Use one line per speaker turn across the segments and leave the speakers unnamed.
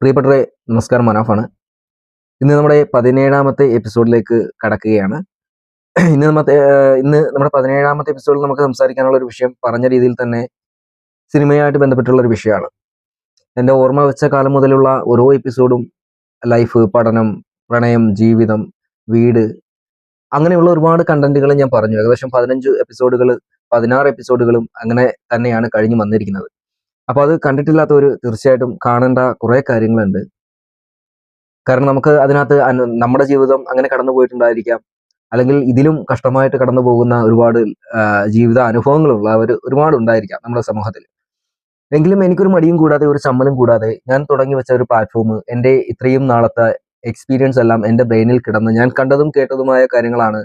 പ്രിയപ്പെട്ടവരെ നമസ്കാരം. മനാഫാണ് ഇന്ന് നമ്മുടെ പതിനേഴാമത്തെ എപ്പിസോഡിലേക്ക് കടക്കുകയാണ്. ഇന്ന് നമ്മത്തെ ഇന്ന് നമ്മുടെ പതിനേഴാമത്തെ എപ്പിസോഡിൽ നമുക്ക് സംസാരിക്കാനുള്ള ഒരു വിഷയം പറഞ്ഞ രീതിയിൽ തന്നെ സിനിമയായിട്ട് ബന്ധപ്പെട്ടുള്ള ഒരു വിഷയമാണ്. എന്റെ ഓർമ്മ വെച്ച കാലം മുതലുള്ള ഓരോ എപ്പിസോഡും ലൈഫ് പഠനം പ്രണയം ജീവിതം വീട് അങ്ങനെയുള്ള ഒരുപാട് കണ്ടന്റുകൾ ഞാൻ പറഞ്ഞു. ഏകദേശം പതിനഞ്ച് എപ്പിസോഡുകൾ പതിനാറ് എപ്പിസോഡുകളും അങ്ങനെ തന്നെയാണ് കഴിഞ്ഞു വന്നിരിക്കുന്നത്. അപ്പോൾ അത് കണ്ടിട്ടില്ലാത്തവർ തീർച്ചയായിട്ടും കാണേണ്ട കുറേ കാര്യങ്ങളുണ്ട്. കാരണം നമുക്ക് അതിനകത്ത് നമ്മുടെ ജീവിതം അങ്ങനെ കടന്നു പോയിട്ടുണ്ടായിരിക്കാം. അല്ലെങ്കിൽ ഇതിലും കഷ്ടമായിട്ട് കടന്നു പോകുന്ന ഒരുപാട് ജീവിത അനുഭവങ്ങളുള്ളവർ ഒരുപാട് ഉണ്ടായിരിക്കാം നമ്മുടെ സമൂഹത്തിൽ. എങ്കിലും എനിക്കൊരു മടിയും കൂടാതെ ഒരു ചമ്മലും കൂടാതെ ഞാൻ തുടങ്ങി വെച്ച ഒരു പ്ലാറ്റ്ഫോം എന്റെ ഇത്രയും നാളത്തെ എക്സ്പീരിയൻസ് എല്ലാം എന്റെ ബ്രെയിനിൽ കിടന്ന് ഞാൻ കണ്ടതും കേട്ടതുമായ കാര്യങ്ങളാണ്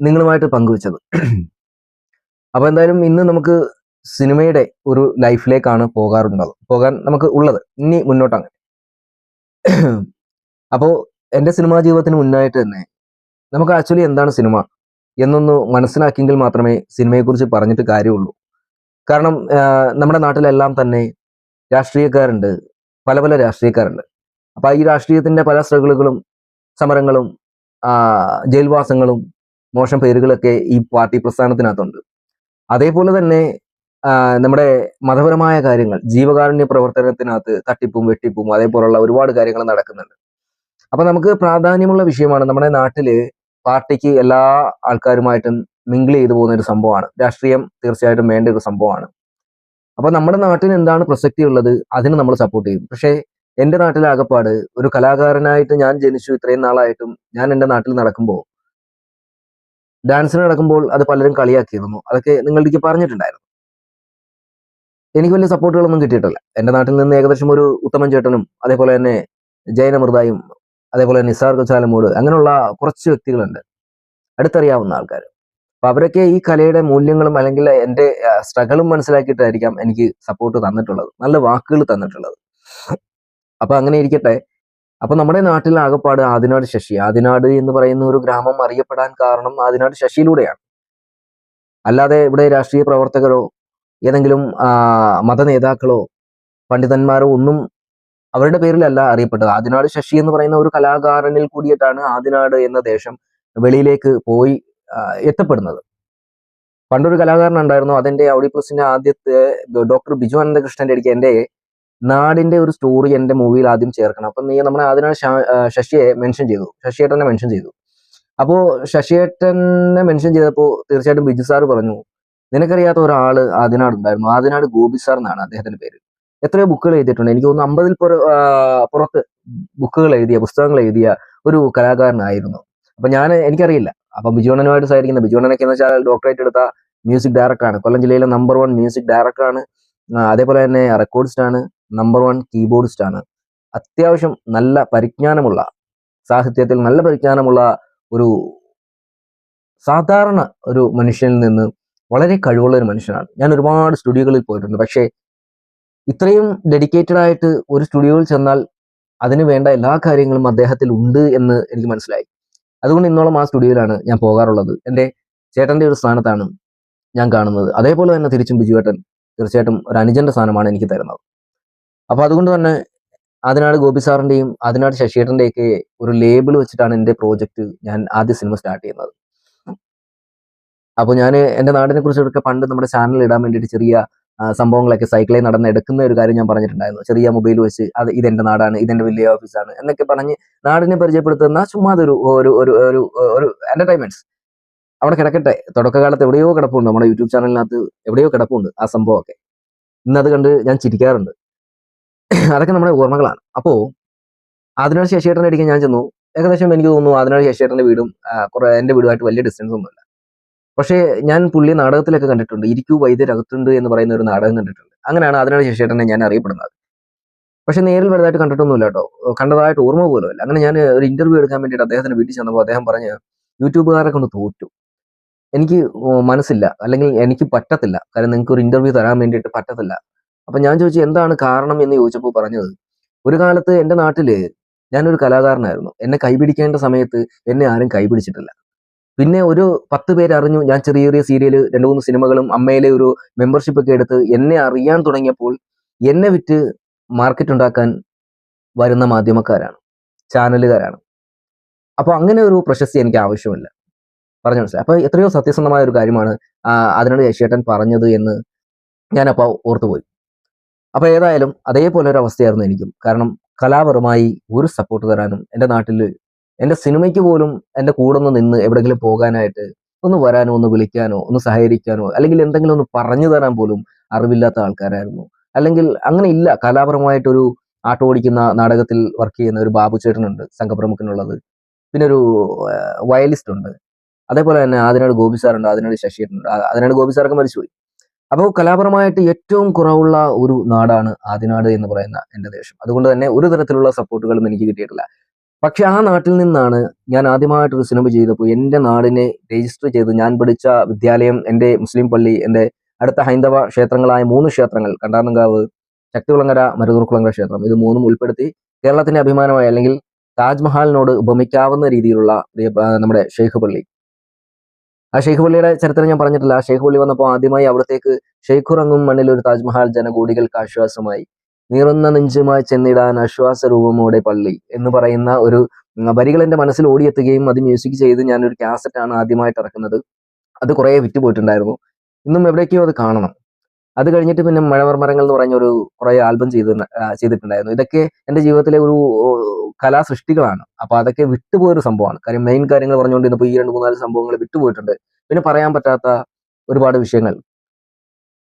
നിങ്ങളുമായിട്ട് പങ്കുവെച്ചത്. അപ്പൊ എന്തായാലും ഇന്ന് നമുക്ക് സിനിമയുടെ ഒരു ലൈഫിലേക്കാണ് പോകാറുണ്ടത് പോകാൻ നമുക്ക് ഉള്ളത്. ഇനി മുന്നോട്ടാണ് അപ്പോൾ എന്റെ സിനിമാ ജീവിതത്തിന് മുന്നായിട്ട് തന്നെ നമുക്ക് ആക്ച്വലി എന്താണ് സിനിമ എന്നൊന്ന് മനസ്സിലാക്കിയെങ്കിൽ മാത്രമേ സിനിമയെക്കുറിച്ച് പറഞ്ഞിട്ട് കാര്യമുള്ളൂ. കാരണം നമ്മുടെ നാട്ടിലെല്ലാം തന്നെ രാഷ്ട്രീയക്കാരുണ്ട് പല പല രാഷ്ട്രീയക്കാരുണ്ട്. അപ്പോൾ ഈ രാഷ്ട്രീയത്തിന്റെ പല സ്ട്രഗിളുകളും സമരങ്ങളും ജയിൽവാസങ്ങളും മോശം പേരുകളൊക്കെ ഈ പാർട്ടി പ്രസ്ഥാനത്തിനകത്തുണ്ട്. അതേപോലെ തന്നെ നമ്മുടെ മതപരമായ കാര്യങ്ങൾ ജീവകാരുണ്യ പ്രവർത്തനത്തിനകത്ത് തട്ടിപ്പും വെട്ടിപ്പും അതേപോലുള്ള ഒരുപാട് കാര്യങ്ങൾ നടക്കുന്നുണ്ട്. അപ്പൊ നമുക്ക് പ്രാധാന്യമുള്ള വിഷയമാണ് നമ്മുടെ നാട്ടിൽ പാർട്ടിക്ക് എല്ലാ ആൾക്കാരുമായിട്ടും മിങ്കിൾ ചെയ്തു പോകുന്ന ഒരു സംഭവമാണ്. രാഷ്ട്രീയം തീർച്ചയായിട്ടും വേണ്ട ഒരു സംഭവമാണ്. അപ്പൊ നമ്മുടെ നാട്ടിന് എന്താണ് പ്രസക്തി ഉള്ളത്? അതിന് നമ്മൾ സപ്പോർട്ട് ചെയ്യും. പക്ഷേ എന്റെ നാട്ടിലെ ആകപ്പാട് ഒരു കലാകാരനായിട്ട് ഞാൻ ജനിച്ചു ഇത്രയും നാളായിട്ടും ഞാൻ എന്റെ നാട്ടിൽ നടക്കുമ്പോൾ ഡാൻസിന് നടക്കുമ്പോൾ അത് പലരും കളിയാക്കിയിരുന്നു. അതൊക്കെ നിങ്ങളുടെ പറഞ്ഞിട്ടുണ്ടായിരുന്നു. എനിക്ക് വലിയ സപ്പോർട്ടുകളൊന്നും കിട്ടിയിട്ടില്ല. എന്റെ നാട്ടിൽ നിന്ന് ഏകദേശം ഒരു ഉത്തമൻ ചേട്ടനും അതേപോലെ തന്നെ ജയനമൃതായും അതേപോലെ നിസാർ കൊച്ചാലമൂട് അങ്ങനെയുള്ള കുറച്ച് വ്യക്തികളുണ്ട്. അടുത്തറിയാവുന്ന ആൾക്കാർ അപ്പൊ അവരൊക്കെ ഈ കലയുടെ മൂല്യങ്ങളും അല്ലെങ്കിൽ എന്റെ സ്ട്രഗിളും മനസ്സിലാക്കിയിട്ടായിരിക്കാം എനിക്ക് സപ്പോർട്ട് തന്നിട്ടുള്ളത്. നല്ല വാക്കുകൾ തന്നിട്ടുള്ളത്. അപ്പൊ അങ്ങനെ ഇരിക്കട്ടെ. അപ്പൊ നമ്മുടെ നാട്ടിൽ ആകപ്പാട് ആദിനാട് ശശി. ആദിനാട് എന്ന് പറയുന്ന ഒരു ഗ്രാമം അറിയപ്പെടാൻ കാരണം ആദിനാട് ശശിയിലൂടെയാണ്. അല്ലാതെ ഇവിടെ രാഷ്ട്രീയ പ്രവർത്തകരോ ഏതെങ്കിലും മത നേതാക്കളോ പണ്ഡിതന്മാരോ ഒന്നും അവരുടെ പേരിലല്ല അറിയപ്പെട്ടത്. ആദിനാട് ശശി എന്ന് പറയുന്ന ഒരു കലാകാരനിൽ കൂടിയിട്ടാണ് ആദിനാട് എന്ന ദേശം വെളിയിലേക്ക് പോയി എത്തപ്പെടുന്നത്. പണ്ടൊരു കലാകാരൻ ഉണ്ടായിരുന്നു അതെന്റെ ഔഡി പ്ലസിന്റെ ആദ്യത്തെ ഡോക്ടർ ബിജു അനന്തകൃഷ്ണന്റെ അടുക്ക് എന്റെ നാടിന്റെ ഒരു സ്റ്റോറി എന്റെ മൂവിയിൽ ആദ്യം ചേർക്കണം. അപ്പൊ നീ നമ്മുടെ ആദിനാട് ശശിയെ മെൻഷൻ ചെയ്തു. ശശിയേട്ടനെ മെൻഷൻ ചെയ്തു. അപ്പോൾ ശശിയേട്ടനെ മെൻഷൻ ചെയ്തപ്പോൾ തീർച്ചയായിട്ടും ബിജു സാർ പറഞ്ഞു നിനക്കറിയാത്ത ഒരാൾ ആദിനാട് ഉണ്ടായിരുന്നു. ആദിനാട് ഗോപി സാർ എന്നാണ് അദ്ദേഹത്തിന്റെ പേര്. എത്രയോ ബുക്കുകൾ എഴുതിയിട്ടുണ്ട്. എനിക്ക് തോന്നുന്നു അമ്പതിൽ പുറ- പുറത്ത് ബുക്കുകൾ എഴുതിയ പുസ്തകങ്ങൾ എഴുതിയ ഒരു കലാകാരനായിരുന്നു. അപ്പൊ ഞാൻ എനിക്കറിയില്ല. അപ്പൊ ബിജുവണ്ണനുമായിട്ട് സഹകരിക്കുന്ന ബിജുവണ്ണനൊക്കെ എന്ന് വെച്ചാൽ ഡോക്ടറേറ്റ് എടുത്ത മ്യൂസിക് ഡയറക്ടറാണ് കൊല്ലം ജില്ലയിലെ നമ്പർ വൺ മ്യൂസിക് ഡയറക്ടറാണ് അതേപോലെ തന്നെ റെക്കോർഡിസ്റ്റ് ആണ്. നമ്പർ വൺ ആണ്. അത്യാവശ്യം നല്ല പരിജ്ഞാനമുള്ള സാഹിത്യത്തിൽ നല്ല പരിജ്ഞാനമുള്ള ഒരു സാധാരണ ഒരു മനുഷ്യനിൽ നിന്ന് വളരെ കഴിവുള്ള ഒരു മനുഷ്യനാണ്. ഞാൻ ഒരുപാട് സ്റ്റുഡിയോകളിൽ പോയിട്ടുണ്ട്. പക്ഷേ ഇത്രയും ഡെഡിക്കേറ്റഡ് ആയിട്ട് ഒരു സ്റ്റുഡിയോയിൽ ചെന്നാൽ അതിന് വേണ്ട എല്ലാ കാര്യങ്ങളും അദ്ദേഹത്തിൽ ഉണ്ട് എന്ന് എനിക്ക് മനസ്സിലായി. അതുകൊണ്ട് ഇന്നോളം ആ സ്റ്റുഡിയോയിലാണ് ഞാൻ പോകാറുള്ളത്. എന്റെ ചേട്ടന്റെ ഒരു സ്ഥാനത്താണ് ഞാൻ കാണുന്നത്. അതേപോലെ തന്നെ തിരിച്ചും ബിജുവേട്ടൻ തീർച്ചയായിട്ടും ഒരു അനുജന്റെ സ്ഥാനമാണ് എനിക്ക് തരുന്നത്. അപ്പോൾ അതുകൊണ്ട് തന്നെ അതിനാട് ഗോപി സാറിന്റെയും അതിനാട് ശശിയേട്ടന്റെയൊക്കെ ഒരു ലേബിൾ വെച്ചിട്ടാണ് എന്റെ പ്രോജക്റ്റ് ഞാൻ ആദ്യ സിനിമ സ്റ്റാർട്ട് ചെയ്യുന്നത്. അപ്പോൾ ഞാൻ എന്റെ നാടിനെ കുറിച്ചൊക്കെ പണ്ട് നമ്മുടെ ചാനലിൽ ഇടാൻ വേണ്ടിയിട്ട് ചെറിയ സംഭവങ്ങളൊക്കെ സൈക്കിളിൽ നടന്ന് എടുക്കുന്ന ഒരു കാര്യം ഞാൻ പറഞ്ഞിട്ടുണ്ടായിരുന്നു. ചെറിയ മൊബൈൽ വെച്ച് അത് ഇതെന്റെ നാടാണ് ഇതെന്റെ വലിയ ഓഫീസാണ് എന്നൊക്കെ പറഞ്ഞ് നാടിനെ പരിചയപ്പെടുത്തുന്ന ചുമ്മാ ഒരു ഒരു ഒരു ഒരു ഒരു എന്റർടൈൻമെന്റ്സ് അവിടെ കിടക്കട്ടെ. തുടക്കകാലത്ത് എവിടെയോ കിടപ്പുണ്ട്. നമ്മുടെ യൂട്യൂബ് ചാനലിനകത്ത് എവിടെയോ കിടപ്പുണ്ട് ആ സംഭവമൊക്കെ. ഇന്നത് കണ്ട് ഞാൻ ചിരിക്കാറുണ്ട്. അതൊക്കെ നമ്മുടെ ഓർമ്മകളാണ്. അപ്പോ അതിനോട് ശശിയേട്ടന്റെ അടിക്കാൻ ഞാൻ ചെന്നു. ഏകദേശം എനിക്ക് തോന്നുന്നു അതിനോട് ശശിയേട്ടന്റെ വീടും കുറെ എന്റെ വീടുമായിട്ട് വലിയ ഡിസ്റ്റൻസ് ഒന്നുമില്ല. പക്ഷേ ഞാൻ പുള്ളി നാടകത്തിലൊക്കെ കണ്ടിട്ടുണ്ട്. ഇരിക്കൂ വൈദ്യരകത്തുണ്ട് എന്ന് പറയുന്ന ഒരു നാടകം കണ്ടിട്ടുണ്ട്. അങ്ങനെയാണ് അതിനാട് ശശിയേട്ടനെ ഞാൻ അറിയപ്പെടുന്നത്. പക്ഷെ നേരിൽ വലുതായിട്ട് കണ്ടിട്ടൊന്നുമില്ല കേട്ടോ. കണ്ടതായിട്ട് ഓർമ്മ പോലുമില്ല. അങ്ങനെ ഞാൻ ഒരു ഇന്റർവ്യൂ എടുക്കാൻ വേണ്ടിയിട്ട് അദ്ദേഹത്തിന് വീട്ടിൽ ചെന്നപ്പോൾ അദ്ദേഹം പറഞ്ഞ് യൂട്യൂബുകാരെ കൊണ്ട് തോറ്റു. എനിക്ക് മനസ്സില്ല. അല്ലെങ്കിൽ എനിക്ക് പറ്റത്തില്ല. കാരണം നിങ്ങൾക്ക് ഒരു ഇന്റർവ്യൂ തരാൻ വേണ്ടിയിട്ട് പറ്റത്തില്ല. അപ്പൊ ഞാൻ ചോദിച്ചു എന്താണ് കാരണം? എന്ന് ചോദിച്ചപ്പോൾ പറഞ്ഞത് ഒരു കാലത്ത് എന്റെ നാട്ടിൽ ഞാനൊരു കലാകാരനായിരുന്നു. എന്നെ കൈപിടിക്കേണ്ട സമയത്ത് എന്നെ ആരും കൈപിടിച്ചിട്ടില്ല. പിന്നെ ഒരു പത്ത് പേര് അറിഞ്ഞു. ഞാൻ ചെറിയ ചെറിയ സീരിയൽ രണ്ട് മൂന്ന് സിനിമകളും അമ്മയിലെ ഒരു മെമ്പർഷിപ്പ് ഒക്കെ എടുത്ത് എന്നെ അറിയാൻ തുടങ്ങിയപ്പോൾ എന്നെ വിറ്റ് മാർക്കറ്റ് ഉണ്ടാക്കാൻ വരുന്ന മാധ്യമക്കാരാണ്. ചാനലുകാരാണ്. അപ്പോൾ അങ്ങനെ ഒരു പ്രശസ്തി എനിക്ക് ആവശ്യമില്ല. പറഞ്ഞു മനസ്സിലായി? അപ്പോൾ എത്രയോ സത്യസന്ധമായ ഒരു കാര്യമാണ് അതിനോട് യശേട്ടൻ പറഞ്ഞത് എന്ന് ഞാനപ്പോൾ ഓർത്തുപോയി. അപ്പോൾ ഏതായാലും അതേപോലെ ഒരു അവസ്ഥയായിരുന്നു എനിക്കും. കാരണം കലാപരമായി ഒരു സപ്പോർട്ട് തരാനും എന്റെ നാട്ടിൽ എന്റെ സിനിമയ്ക്ക് പോലും എന്റെ കൂടെ ഒന്ന് നിന്ന് എവിടെയെങ്കിലും പോകാനായിട്ട് ഒന്ന് വരാനോ ഒന്ന് വിളിക്കാനോ ഒന്ന് സഹകരിക്കാനോ അല്ലെങ്കിൽ എന്തെങ്കിലും ഒന്ന് പറഞ്ഞു തരാൻ പോലും അറിവില്ലാത്ത ആൾക്കാരായിരുന്നു. അല്ലെങ്കിൽ അങ്ങനെ ഇല്ല. കലാപരമായിട്ടൊരു ആട്ടോ ഓടിക്കുന്ന നാടകത്തിൽ വർക്ക് ചെയ്യുന്ന ഒരു ബാബു ചേട്ടനുണ്ട് സംഘപ്രമുഖനുള്ളത്. പിന്നെ ഒരു വയലിസ്റ്റ് ഉണ്ട്. അതേപോലെ തന്നെ ആദിനാട് ഗോപി സാറുണ്ട് ആദിനാട് ശശിയുണ്ട് ആദിനാട് ഗോപി സാറൊക്കെ മരിച്ചുപോയി. അപ്പോൾ കലാപരമായിട്ട് ഏറ്റവും കുറവുള്ള ഒരു നാടാണ് ആദിനാട് എന്ന് പറയുന്ന എന്റെ ദേശം. അതുകൊണ്ട് തന്നെ ഒരു തരത്തിലുള്ള സപ്പോർട്ടുകളും എനിക്ക് കിട്ടിയിട്ടില്ല. പക്ഷെ ആ നാട്ടിൽ നിന്നാണ് ഞാൻ ആദ്യമായിട്ടൊരു സിനിമ ചെയ്തപ്പോൾ എന്റെ നാടിനെ രജിസ്റ്റർ ചെയ്ത് ഞാൻ പഠിച്ച വിദ്യാലയം എന്റെ മുസ്ലിം പള്ളി എന്റെ അടുത്ത ഹൈന്ദവ ക്ഷേത്രങ്ങളായ മൂന്ന് ക്ഷേത്രങ്ങൾ കണ്ടാനങ്കാവ് ശക്തികുളങ്ങര മരുതൂർക്കുളങ്ങര ക്ഷേത്രം ഇത് മൂന്നും ഉൾപ്പെടുത്തി കേരളത്തിന്റെ അഭിമാനമായ അല്ലെങ്കിൽ താജ്മഹാലിനോട് ഉപമിക്കാവുന്ന രീതിയിലുള്ള നമ്മുടെ ഷെയ്ഖ് പള്ളി. ആ ഷെയ്ഖ് പള്ളിയുടെ ചരിത്രം ഞാൻ പറഞ്ഞിട്ടില്ല. ആ ഷെയ്ഖ് പള്ളി വന്നപ്പോൾ ആദ്യമായി അവിടത്തേക്ക് ഷെയ്ഖുറങ്ങും മണ്ണിൽ ഒരു താജ്മഹാൽ ജനകൂടികൾക്ക് ആശ്വാസമായി. നീറുന്ന നെഞ്ചുമായി ചെന്നിടാൻ ആശ്വാസ രൂപമോടെ പള്ളി എന്ന് പറയുന്ന ഒരു വരികൾ എന്റെ മനസ്സിൽ ഓടിയെത്തുകയും അത് മ്യൂസിക് ചെയ്ത് ഞാനൊരു കാസറ്റാണ് ആദ്യമായിട്ട് ഇറക്കുന്നത്. അത് കുറേ വിറ്റുപോയിട്ടുണ്ടായിരുന്നു. ഇന്നും എവിടേക്കോ അത് കാണണം. അത് കഴിഞ്ഞിട്ട് പിന്നെ മഴവർമരങ്ങൾ എന്ന് പറഞ്ഞ ഒരു കുറേ ആൽബം ചെയ്ത് ചെയ്തിട്ടുണ്ടായിരുന്നു. ഇതൊക്കെ എന്റെ ജീവിതത്തിലെ ഒരു കലാസൃഷ്ടികളാണ്. അപ്പൊ അതൊക്കെ വിട്ടുപോയൊരു സംഭവമാണ്. കാര്യം മെയിൻ കാര്യങ്ങൾ പറഞ്ഞുകൊണ്ട് ഇന്നിപ്പോൾ ഈ രണ്ട് മൂന്നാൽ സംഭവങ്ങൾ വിട്ടുപോയിട്ടുണ്ട്. പിന്നെ പറയാൻ പറ്റാത്ത ഒരുപാട് വിഷയങ്ങൾ.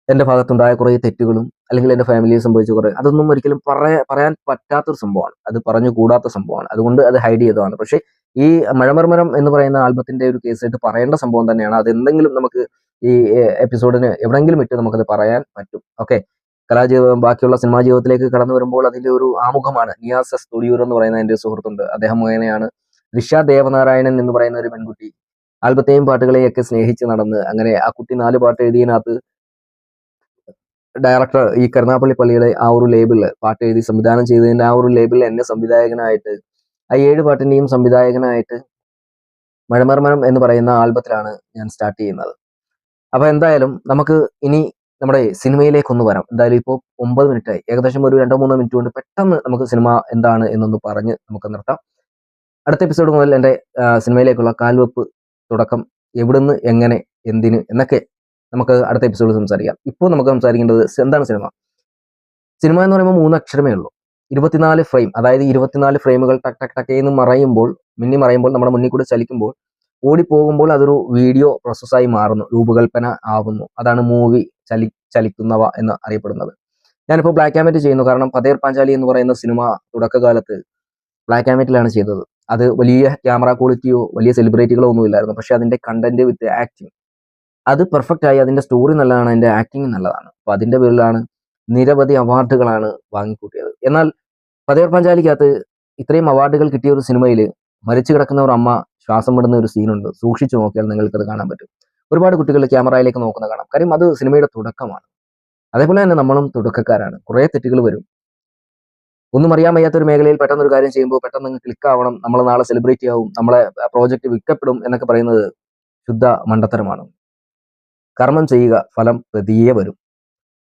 എന്റെ ഭാഗത്തുണ്ടായ കുറേ തെറ്റുകളും അല്ലെങ്കിൽ എന്റെ ഫാമിലിയിൽ സംഭവിച്ച കുറേ അതൊന്നും ഒരിക്കലും പറയാ പറയാൻ പറ്റാത്തൊരു സംഭവമാണ്. അത് പറഞ്ഞു കൂടാത്ത സംഭവമാണ്. അതുകൊണ്ട് അത് ഹൈഡ് ചെയ്തതാണ്. പക്ഷേ ഈ മഴമർമരം എന്ന് പറയുന്ന ആൽബത്തിന്റെ ഒരു കേസായിട്ട് പറയേണ്ട സംഭവം തന്നെയാണ്. അത് എന്തെങ്കിലും നമുക്ക് ഈ എപ്പിസോഡിന് എവിടെങ്കിലും ഇട്ട് നമുക്കത് പറയാൻ പറ്റും. ഓക്കെ കലാജീവിതം ബാക്കിയുള്ള സിനിമാ ജീവിതത്തിലേക്ക് കടന്നു വരുമ്പോൾ അതിന്റെ ഒരു ആമുഖമാണ് നിയാസ് എസ് എന്ന് പറയുന്ന എന്റെ സുഹൃത്തുണ്ട്. അദ്ദേഹം മുഖേനയാണ് ഋഷ ദേവനാരായണൻ എന്ന് പറയുന്ന ഒരു പെൺകുട്ടി ആൽബത്തെയും പാട്ടുകളെയൊക്കെ സ്നേഹിച്ച് നടന്ന് അങ്ങനെ ആ കുട്ടി നാല് പാട്ട് എഴുതിയതിനകത്ത് ഡയറക്ടർ ഈ കരുനാപ്പള്ളി പള്ളിയുടെ ആ ഒരു ലേബിളിൽ പാട്ട് എഴുതി സംവിധാനം ചെയ്തതിന്റെ ആ ഒരു ലേബിളിൽ എന്നെ സംവിധായകനായിട്ട് ആ ഏഴ് പാട്ടിന്റെയും സംവിധായകനായിട്ട് മഴമർമരം എന്ന് പറയുന്ന ആൽബത്തിലാണ് ഞാൻ സ്റ്റാർട്ട് ചെയ്യുന്നത്. അപ്പൊ എന്തായാലും നമുക്ക് ഇനി നമ്മുടെ സിനിമയിലേക്ക് ഒന്ന് വരാം. എന്തായാലും ഇപ്പോൾ ഒമ്പത് മിനിറ്റ് ആയി ഏകദേശം ഒരു രണ്ടോ മൂന്നോ മിനിറ്റ് കൊണ്ട് പെട്ടെന്ന് നമുക്ക് സിനിമ എന്താണ് എന്നൊന്ന് പറഞ്ഞ് നമുക്ക് നിർത്താം. അടുത്ത എപ്പിസോഡ് മുതൽ എന്റെ സിനിമയിലേക്കുള്ള കാൽവെപ്പ് തുടക്കം എവിടുന്ന് എങ്ങനെ എന്തിന് എന്നൊക്കെ നമുക്ക് അടുത്ത എപ്പിസോഡിൽ സംസാരിക്കാം. ഇപ്പോൾ നമുക്ക് സംസാരിക്കേണ്ടത് എന്താണ് സിനിമ സിനിമ എന്ന് പറയുമ്പോൾ മൂന്ന് അക്ഷരമേ ഉള്ളൂ. ഇരുപത്തിനാല് ഫ്രെയിം അതായത് ഇരുപത്തിനാല് ഫ്രെയിമുകൾ ടക് ടക് ടക്ക് എന്ന് മറയുമ്പോൾ മിന്നി മറയുമ്പോൾ നമ്മുടെ മുന്നിൽ കൂടെ ചലിക്കുമ്പോൾ ഓടിപ്പോകുമ്പോൾ അതൊരു വീഡിയോ പ്രോസസ്സായി മാറുന്നു രൂപകൽപ്പന ആവുന്നു. അതാണ് മൂവി ചലി ചലിക്കുന്നവ എന്ന് അറിയപ്പെടുന്നത്. ഞാനിപ്പോൾ ബ്ലാക്ക് ആൻഡ് വൈറ്റ് ചെയ്യുന്നു. കാരണം പതേർ പാഞ്ചാലി എന്ന് പറയുന്ന സിനിമ തുടക്കകാലത്ത് ബ്ലാക്ക് ആൻഡ് വൈറ്റിലാണ് ചെയ്തത്. അത് വലിയ ക്യാമറ ക്വാളിറ്റിയോ വലിയ സെലിബ്രിറ്റികളോ ഒന്നും ഇല്ലായിരുന്നു പക്ഷേ അതിന്റെ കണ്ടന്റ് വിത്ത് ആക്ടിങ് അത് പെർഫെക്റ്റ് ആയി അതിന്റെ സ്റ്റോറി നല്ലതാണ് അതിന്റെ ആക്ടിങ് നല്ലതാണ്. അപ്പൊ അതിന്റെ പേരിലാണ് നിരവധി അവാർഡുകളാണ് വാങ്ങിക്കൂട്ടിയത്. എന്നാൽ പതേർ പഞ്ചാലിക്കകത്ത് ഇത്രയും അവാർഡുകൾ കിട്ടിയ ഒരു സിനിമയിൽ മരിച്ചു കിടക്കുന്ന ഒരു അമ്മ ശ്വാസം വിടുന്ന ഒരു സീനുണ്ട് സൂക്ഷിച്ചു നോക്കിയാൽ നിങ്ങൾക്ക് അത് കാണാൻ പറ്റും. ഒരുപാട് കുട്ടികൾ ക്യാമറയിലേക്ക് നോക്കുന്ന കാണാം. കാര്യം അത് സിനിമയുടെ തുടക്കമാണ്. അതേപോലെ തന്നെ നമ്മളും തുടക്കക്കാരാണ്. കുറേ തെറ്റുകൾ വരും. ഒന്നും അറിയാൻ വയ്യാത്ത ഒരു മേഖലയിൽ പെട്ടെന്ന് ഒരു കാര്യം ചെയ്യുമ്പോൾ പെട്ടെന്ന് നിങ്ങൾ ക്ലിക്ക് ആവണം. നമ്മൾ നാളെ സെലിബ്രിറ്റി ആവും. നമ്മളെ പ്രോജക്റ്റ് വിൽക്കപ്പെടും എന്നൊക്കെ പറയുന്നത് ശുദ്ധ മണ്ടത്തരമാണ്. കർമ്മം ചെയ്യുക ഫലം പ്രതിയെ വരും.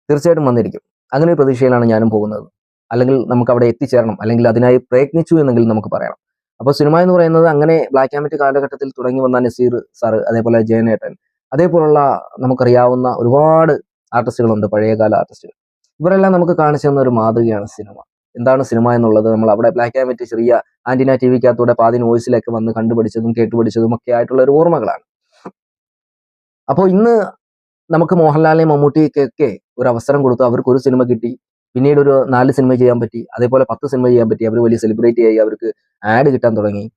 തീർച്ചയായിട്ടും വന്നിരിക്കും. അങ്ങനെ ഒരു പ്രതീക്ഷയിലാണ് ഞാനും പോകുന്നത്. അല്ലെങ്കിൽ നമുക്ക് അവിടെ എത്തിച്ചേരണം. അല്ലെങ്കിൽ അതിനായി പ്രയത്നിച്ചു എന്നെങ്കിലും നമുക്ക് പറയണം അപ്പോൾ സിനിമ എന്ന് പറയുന്നത് അങ്ങനെ ബ്ലാക്ക് ആൻഡ് വൈറ്റ് കാലഘട്ടത്തിൽ തുടങ്ങി വന്ന നസീർ സാറ് അതേപോലെ ജയനേട്ടൻ അതേപോലുള്ള നമുക്കറിയാവുന്ന ഒരുപാട് ആർട്ടിസ്റ്റുകളുണ്ട് പഴയകാല ആർട്ടിസ്റ്റുകൾ. ഇവരെല്ലാം നമുക്ക് കാണിച്ചു തന്ന ഒരു മാതൃകയാണ് സിനിമ. എന്താണ് സിനിമ എന്നുള്ളത് നമ്മൾ അവിടെ ബ്ലാക്ക് ആൻഡ് വൈറ്റ് ചെറിയ ആന്റിന ടി വിക്കകത്തൂടെ പാതിന് വോയിസിലൊക്കെ വന്ന് കണ്ടുപിടിച്ചതും കേട്ടുപിടിച്ചതും ഒക്കെ ആയിട്ടുള്ള ഒരു ഓർമ്മകളാണ്. അപ്പോൾ ഇന്ന് നമുക്ക് മോഹൻലാലിനെയും മമ്മൂട്ടിക്കൊക്കെ ഒരു അവസരം കൊടുത്തു. അവർക്ക് ഒരു സിനിമ കിട്ടി. പിന്നീട് ഒരു നാല് സിനിമ ചെയ്യാൻ പറ്റി. അതേപോലെ പത്ത് സിനിമ ചെയ്യാൻ പറ്റി. അവർ വലിയ സെലിബ്രേറ്റ് ആയി. അവർക്ക് ആഡ് കിട്ടാൻ തുടങ്ങി.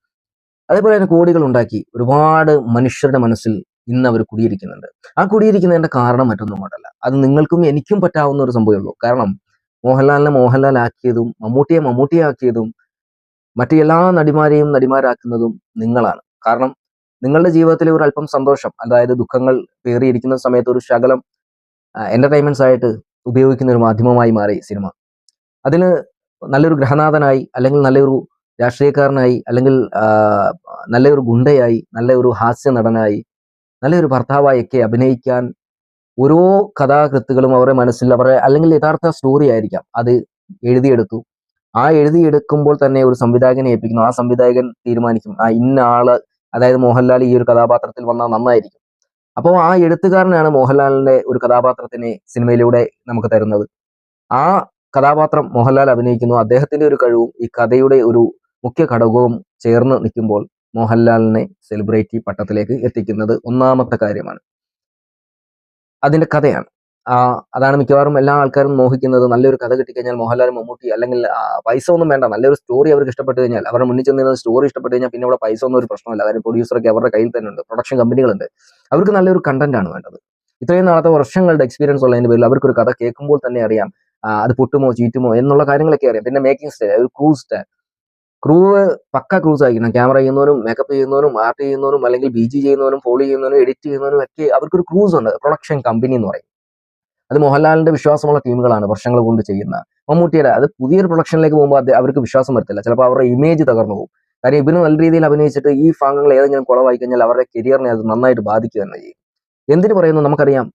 അതേപോലെ തന്നെ കോടികൾ ഉണ്ടാക്കി. ഒരുപാട് മനുഷ്യരുടെ മനസ്സിൽ ഇന്ന് അവർ കുടിയിരിക്കുന്നുണ്ട്. ആ കുടിയിരിക്കുന്നതിന്റെ കാരണം മറ്റൊന്നും കൊണ്ടല്ല. അത് നിങ്ങൾക്കും എനിക്കും പറ്റാവുന്ന ഒരു സംഭവമേ ഉള്ളൂ. കാരണം മോഹൻലാലിനെ മോഹൻലാൽ ആക്കിയതും മമ്മൂട്ടിയെ മമ്മൂട്ടിയാക്കിയതും മറ്റു എല്ലാ നടിമാരെയും നടിമാരാക്കുന്നതും നിങ്ങളാണ്. കാരണം നിങ്ങളുടെ ജീവിതത്തിൽ ഒരു അല്പം സന്തോഷം അതായത് ദുഃഖങ്ങൾ പേറിയിരിക്കുന്ന സമയത്ത് ഒരു ശകലം എന്റർടൈൻമെന്റ്സ് ആയിട്ട് ഉപയോഗിക്കുന്ന ഒരു മാധ്യമമായി മാറി സിനിമ. അതിന് നല്ലൊരു ഗ്രഹനാഥനായി അല്ലെങ്കിൽ നല്ലൊരു രാഷ്ട്രീയക്കാരനായി അല്ലെങ്കിൽ നല്ലൊരു ഗുണ്ടയായി നല്ലൊരു ഹാസ്യ നടനായി നല്ലൊരു ഭർത്താവായി ഒക്കെ അഭിനയിക്കാൻ ഓരോ കഥാകൃത്തുകളും അവരുടെ മനസ്സിൽ അവരുടെ അല്ലെങ്കിൽ യഥാർത്ഥ സ്റ്റോറി ആയിരിക്കാം. അത് എഴുതിയെടുത്തു. ആ എഴുതിയെടുക്കുമ്പോൾ തന്നെ ഒരു സംവിധായകനെ ഏൽപ്പിക്കുന്നു. ആ സംവിധായകൻ തീരുമാനിക്കും. ആ ഇന്ന ആൾ അതായത് മോഹൻലാൽ ഈ ഒരു കഥാപാത്രത്തിൽ വന്നാൽ നന്നായിരിക്കും. അപ്പോൾ ആ എഴുത്തുകാരനാണ് മോഹൻലാലിന്റെ ഒരു കഥാപാത്രത്തിനെ സിനിമയിലൂടെ നമുക്ക് തരുന്നത്. ആ കഥാപാത്രം മോഹൻലാൽ അഭിനയിക്കുന്നു. അദ്ദേഹത്തിന്റെ ഒരു കഴിവും ഈ കഥയുടെ ഒരു മുഖ്യ ഘടകവും ചേർന്ന് നിൽക്കുമ്പോൾ മോഹൻലാലിനെ സെലിബ്രിറ്റി പട്ടത്തിലേക്ക് എത്തിക്കുന്നത് ഒന്നാമത്തെ കാര്യമാണ്. അതിന്റെ കഥയാണ്. അതാണ് മിക്കവാറും എല്ലാ ആൾക്കാരും മോഹിക്കുന്നത്. നല്ലൊരു കഥ കിട്ടിക്കഴിഞ്ഞാൽ മോഹൻലാൽ മമ്മൂട്ടി അല്ലെങ്കിൽ പൈസ ഒന്നും വേണ്ട. നല്ലൊരു സ്റ്റോറി അവർക്ക് ഇഷ്ടപ്പെട്ട് കഴിഞ്ഞാൽ അവരുടെ മുന്നിൽ ചെന്ന് സ്റ്റോറി ഇഷ്ടപ്പെട്ട് കഴിഞ്ഞാൽ പിന്നെ അവിടെ പൈസ ഒന്നും ഒരു പ്രശ്നമില്ല കാര്യം പ്രൊഡ്യൂസറൊക്കെ അവരുടെ കയ്യിൽ തന്നെ ഉണ്ട്. പ്രൊഡക്ഷൻ കമ്പനികളുണ്ട് അവർക്ക് നല്ലൊരു കണ്ടന്റ് ആണ് വേണ്ടത്. ഇത്രയും നാളത്തെ വർഷങ്ങളുടെ എക്സ്പീരിയൻസ് ഉള്ളതിന്റെ പേരിൽ അവർക്ക് ഒരു കഥ കേൾക്കുമ്പോൾ തന്നെ അറിയാം അത് പൊട്ടുമോ ചീറ്റുമോ എന്നുള്ള കാര്യങ്ങളൊക്കെ അറിയാം. പിന്നെ മേക്കിംഗ് സ്റ്റൈൽ ഒരു ക്രൂ സ്റ്റൈൽ ക്രൂവ് പക്ക ക്രൂസ് ആയിരിക്കണം. ക്യാമറ ചെയ്യുന്നവനും മേക്കപ്പ് ചെയ്യുന്നവനും ആർട്ട് ചെയ്യുന്നവനും അല്ലെങ്കിൽ ബി ജി ചെയ്യുന്നവനും ഫോളോ ചെയ്യുന്നവനും എഡിറ്റ് ചെയ്യുന്നവനും ഒക്കെ അവർക്കൊരു ക്രൂസ് ഉണ്ട്. പ്രൊഡക്ഷൻ കമ്പനി എന്ന് പറയും. അത് മോഹൻലാലിന്റെ വിശ്വാസമുള്ള ടീമുകളാണ് വർഷങ്ങൾ കൊണ്ട് ചെയ്യുന്ന. മമ്മൂട്ടിയുടെ അത് പുതിയൊരു പ്രൊഡക്ഷനിലേക്ക് പോകുമ്പോൾ അവർക്ക് വിശ്വാസം വരത്തില്ല. ചിലപ്പോൾ അവരുടെ ഇമേജ് തകർന്നു പോകും. കാര്യം ഇവർ നല്ല രീതിയിൽ അഭിനയിച്ചിട്ട് ഈ ഭാഗങ്ങൾ ഏതെങ്കിലും കുളവായി കഴിഞ്ഞാൽ അവരുടെ കരിയറിനെ അത് നന്നായിട്ട് ബാധിക്കുക തന്നെ ചെയ്യും. എന്തിനു പറയുന്നു നമുക്കറിയാം.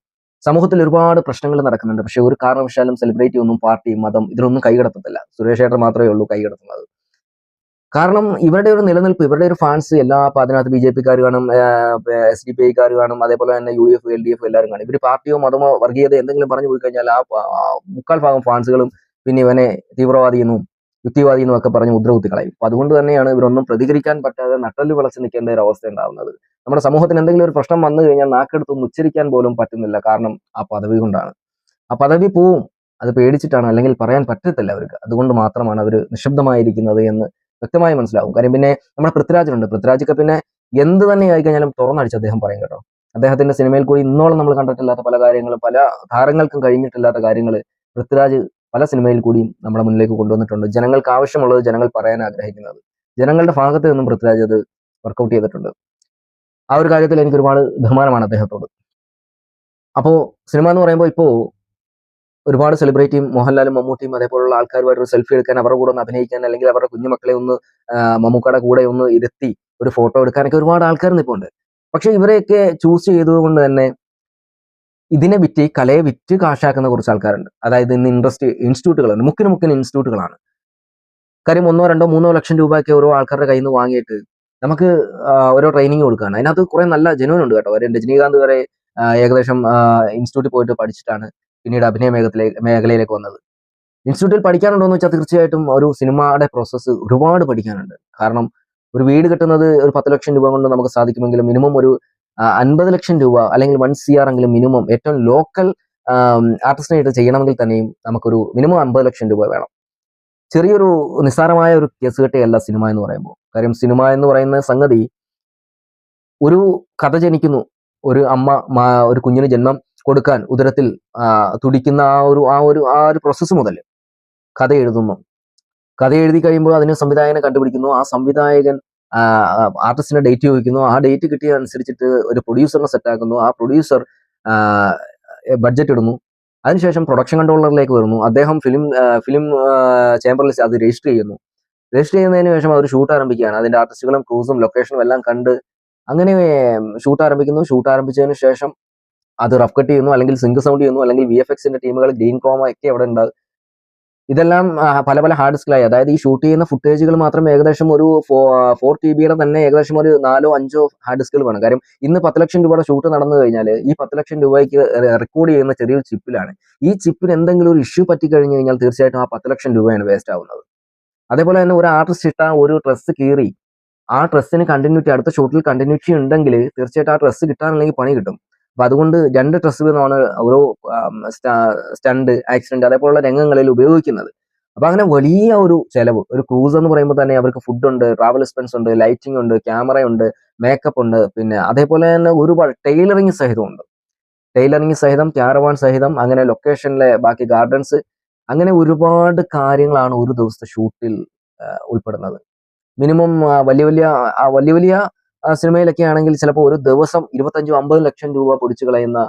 സമൂഹത്തിൽ ഒരുപാട് പ്രശ്നങ്ങൾ നടക്കുന്നുണ്ട്. പക്ഷെ ഒരു കാരണവശാലും സെലിബ്രിറ്റി ഒന്നും പാർട്ടി മതം ഇതിനൊന്നും കൈകടത്തത്തില്ല. സുരേഷ് ഏട്ടൻ മാത്രമേ ഉള്ളൂ കൈകടത്തുന്നത്. കാരണം ഇവരുടെ ഒരു നിലനിൽപ്പ് ഇവരുടെ ഒരു ഫാൻസ് എല്ലാ അപ്പൊ അതിനകത്ത് ബി ജെ പിക്കാർ കാണും എസ് ഡി പി ഐക്കാർ കാണും അതേപോലെ തന്നെ U F L D F എല്ലാവരും കാണും. ഇവർ പാർട്ടിയോ മതമോ വർഗീയത എന്തെങ്കിലും പറഞ്ഞു പോയി കഴിഞ്ഞാൽ ആ മുക്കാൽ ഭാഗം ഫാൻസുകളും പിന്നെ ഇവനെ തീവ്രവാദി എന്നും യുക്തിവാദി എന്നും ഒക്കെ പറഞ്ഞ് ഉദ്രകുത്തി കളയും അപ്പൊ അതുകൊണ്ട് തന്നെയാണ് ഇവരൊന്നും പ്രതികരിക്കാൻ പറ്റാതെ നട്ടൽ വിളച്ച് നിൽക്കേണ്ട ഒരു അവസ്ഥ ഉണ്ടാവുന്നത്. നമ്മുടെ സമൂഹത്തിന് എന്തെങ്കിലും ഒരു പ്രശ്നം വന്നു കഴിഞ്ഞാൽ നാക്കെടുത്തൊന്ന് ഉച്ചരിക്കാൻ പോലും പറ്റുന്നില്ല. കാരണം ആ പദവി കൊണ്ടാണ്. ആ പദവി പോവും. അത് പേടിച്ചിട്ടാണ് അല്ലെങ്കിൽ പറയാൻ പറ്റത്തില്ല അവർക്ക്. അതുകൊണ്ട് മാത്രമാണ് അവർ നിശബ്ദമായിരിക്കുന്നത് എന്ന് വ്യക്തമായി മനസ്സിലാവും. കാര്യം പിന്നെ നമ്മുടെ പൃഥ്വിരാജനുണ്ട്. പൃഥ്വിരാജൊക്കെ പിന്നെ എന്ത് തന്നെ ആയിക്കഴിഞ്ഞാലും തുറന്നടിച്ച് അദ്ദേഹം പറയും കേട്ടോ. അദ്ദേഹത്തിന്റെ സിനിമയിൽ കൂടി ഇന്നോളം നമ്മൾ കണ്ടിട്ടില്ലാത്ത പല കാര്യങ്ങളും പല താരങ്ങൾക്കും കഴിഞ്ഞിട്ടില്ലാത്ത കാര്യങ്ങൾ പൃഥ്വിരാജ് പല സിനിമയിൽ കൂടിയും നമ്മുടെ മുന്നിലേക്ക് കൊണ്ടുവന്നിട്ടുണ്ട്. ജനങ്ങൾക്ക് ആവശ്യമുള്ളത് ജനങ്ങൾ പറയാൻ ആഗ്രഹിക്കുന്നത്. ജനങ്ങളുടെ ഭാഗത്ത് നിന്നും പൃഥ്വിരാജ് അത് വർക്കൗട്ട് ചെയ്തിട്ടുണ്ട്. ആ ഒരു കാര്യത്തിൽ എനിക്ക് ഒരുപാട് ബഹുമാനമാണ് അദ്ദേഹത്തോട്. അപ്പോ സിനിമ എന്ന് പറയുമ്പോൾ ഇപ്പോ ഒരുപാട് സെലിബ്രിറ്റിയും മോഹൻലാലും മമ്മൂട്ടിയും അതേപോലുള്ള ആൾക്കാരുമായിട്ട് ഒരു സെൽഫി എടുക്കാൻ അവരുടെ കൂടെ ഒന്ന് അഭിനയിക്കാൻ അല്ലെങ്കിൽ അവരുടെ കുഞ്ഞുമക്കളെ ഒന്ന് മമ്മൂക്കയുടെ കൂടെ ഒന്ന് ഇരുത്തി ഒരു ഫോട്ടോ എടുക്കാനൊക്കെ ഒരുപാട് ആൾക്കാർ നിൽപ്പുണ്ട്. പക്ഷെ ഇവരെയൊക്കെ ചൂസ് ചെയ്തതുകൊണ്ട് തന്നെ ഇതിനെ വിറ്റ് കലയെ വിറ്റ് കാശാക്കുന്ന കുറച്ച് ആൾക്കാരുണ്ട്. അതായത് ഇന്ന് ഇൻട്രസ്റ്റ് ഇൻസ്റ്റിറ്റ്യൂട്ടുകളുണ്ട് മുക്കിന് മുക്കിന് ഇൻസ്റ്റിറ്റ്യൂട്ടുകളാണ് കാര്യം ഒന്നോ രണ്ടോ മൂന്നോ ലക്ഷം രൂപയൊക്കെ ഓരോ ആൾക്കാരുടെ കയ്യിൽ നിന്ന് വാങ്ങിയിട്ട് നമുക്ക് ഓരോ ട്രെയിനിങ് കൊടുക്കുകയാണ്. അതിനകത്ത് കുറെ നല്ല ജനുവൻ ഉണ്ട് കേട്ടോ. രജനീകാന്ത് വരെ ഏകദേശം ഇൻസ്റ്റിറ്റ്യൂട്ടിൽ പോയിട്ട് പഠിച്ചിട്ടാണ്. പിന്നീട് അഭിനയ മേഖലയിലേക്ക് മേഖലയിലേക്ക് വന്നത്. ഇൻസ്റ്റിറ്റ്യൂട്ടിൽ പഠിക്കാനുണ്ടോ എന്ന് വെച്ചാൽ തീർച്ചയായിട്ടും ഒരു സിനിമയുടെ പ്രോസസ്സ് ഒരുപാട് പഠിക്കാനുണ്ട്. കാരണം ഒരു വീട് കിട്ടുന്നത് ഒരു പത്ത് ലക്ഷം രൂപ കൊണ്ട് നമുക്ക് സാധിക്കുമെങ്കിലും മിനിമം ഒരു അൻപത് ലക്ഷം രൂപ അല്ലെങ്കിൽ വൺ സി ആർ എങ്കിലും മിനിമം ഏറ്റവും ലോക്കൽ ആർട്ടിസ്റ്റിനായിട്ട് ചെയ്യണമെങ്കിൽ തന്നെയും നമുക്കൊരു മിനിമം അൻപത് ലക്ഷം രൂപ വേണം. ചെറിയൊരു നിസ്സാരമായ ഒരു കേസ് കെട്ടിയല്ല സിനിമ എന്ന് പറയുമ്പോൾ. കാര്യം സിനിമ എന്ന് പറയുന്ന സംഗതി ഒരു കഥ ജനിക്കുന്നു. ഒരു അമ്മ ഒരു കുഞ്ഞിന് ജന്മം കൊടുക്കാൻ ഉദരത്തിൽ തുടിക്കുന്ന ആ ഒരു ആ ഒരു ആ ഒരു പ്രോസസ്സ് മുതൽ കഥ എഴുതുന്നു. കഥ എഴുതി കഴിയുമ്പോൾ അതിന് സംവിധായകനെ കണ്ടുപിടിക്കുന്നു. ആ സംവിധായകൻ ആർട്ടിസ്റ്റിന്റെ ഡേറ്റ് ചോദിക്കുന്നു. ആ ഡേറ്റ് കിട്ടിയ അനുസരിച്ചിട്ട് ഒരു പ്രൊഡ്യൂസറിനെ സെറ്റാക്കുന്നു ആ പ്രൊഡ്യൂസർ ബഡ്ജറ്റ് ഇടുന്നു. അതിനുശേഷം പ്രൊഡക്ഷൻ കൺട്രോളറിലേക്ക് വരുന്നു. അദ്ദേഹം ഫിലിം ഫിലിം ചേംബറിൽ അത് രജിസ്റ്റർ ചെയ്യുന്നു. രജിസ്റ്റർ ചെയ്യുന്നതിന് ശേഷം അവർ ഷൂട്ട് ആരംഭിക്കുകയാണ്. അതിന്റെ ആർട്ടിസ്റ്റുകളും ക്രൂസും ലൊക്കേഷനും എല്ലാം കണ്ട് അങ്ങനെ ഷൂട്ട് ആരംഭിക്കുന്നു. ഷൂട്ട് ആരംഭിച്ചതിന് ശേഷം അത് റഫ് കട്ട് ചെയ്യുന്നു അല്ലെങ്കിൽ സിങ്ക് സൗണ്ട് ചെയ്യുന്നു അല്ലെങ്കിൽ വി എഫ് എക്സിന്റെ ടീമുകൾ ഗ്രീൻ കോമ ഒക്കെ അവിടെ ഉണ്ടാകും ഇതെല്ലാം പല പല ഹാർഡ് ഡിസ്കിലായി അതായത് ഈ ഷൂട്ട് ചെയ്യുന്ന ഫുട്ടേജുകൾ മാത്രം ഏകദേശം ഒരു ഫോർ ടി ബിയുടെ തന്നെ ഏകദേശം ഒരു നാലോ അഞ്ചോ ഹാർഡ് ഡിസ്കുകൾ വേണം. കാര്യം ഇന്ന് പത്ത് ലക്ഷം രൂപയുടെ ഷൂട്ട് നടന്നു കഴിഞ്ഞാൽ ഈ പത്ത് ലക്ഷം രൂപയ്ക്ക് റെക്കോർഡ് ചെയ്യുന്ന ചെറിയൊരു ചിപ്പിലാണ്. ഈ ചിപ്പിന് എന്തെങ്കിലും ഒരു ഇഷ്യൂ പറ്റി കഴിഞ്ഞു കഴിഞ്ഞാൽ തീർച്ചയായിട്ടും ആ പത്ത് ലക്ഷം രൂപയാണ് വേസ്റ്റ് ആവുന്നത്. അതേപോലെ തന്നെ ഒരു ആർട്ടിസ്റ്റ് ഇട്ട ഒരു ഡ്രസ്സ് കീറി ആ ഡ്രസ്സിന് കണ്ടിന്യൂറ്റി അടുത്ത ഷൂട്ടിൽ കണ്ടിന്യൂറ്റി ഉണ്ടെങ്കിൽ തീർച്ചയായിട്ടും ആ ഡ്രസ്സ് കിട്ടാനുള്ള പണി കിട്ടും. അപ്പൊ അതുകൊണ്ട് രണ്ട് ഡ്രസ്സ് വീതമാണ് ഓരോ സ്റ്റണ്ട് ആക്സിഡന്റ് അതേപോലുള്ള രംഗങ്ങളിൽ ഉപയോഗിക്കുന്നത്. അപ്പൊ അങ്ങനെ വലിയ ഒരു ചെലവ് ഒരു ക്രൂസ് എന്ന് പറയുമ്പോൾ തന്നെ അവർക്ക് ഫുഡ് ഉണ്ട് ട്രാവൽ എക്സ്പെൻസ് ഉണ്ട് ലൈറ്റിംഗ് ഉണ്ട് ക്യാമറ ഉണ്ട് മേക്കപ്പ് ഉണ്ട് പിന്നെ അതേപോലെ തന്നെ ഒരുപാട് ടൈലറിങ് സഹിതം ഉണ്ട്. ടൈലറിങ് സഹിതം ക്യാരവാൻ സഹിതം അങ്ങനെ ലൊക്കേഷനിലെ ബാക്കി ഗാർഡൻസ് അങ്ങനെ ഒരുപാട് കാര്യങ്ങളാണ് ഒരു ദിവസത്തെ ഷൂട്ടിൽ ഉൾപ്പെടുന്നത്. മിനിമം വലിയ വലിയ വലിയ വലിയ സിനിമയിലൊക്കെ ആണെങ്കിൽ ചിലപ്പോൾ ഒരു ദിവസം ഇരുപത്തഞ്ചും അമ്പത് ലക്ഷം രൂപ പൊടിച്ചു കളയുന്ന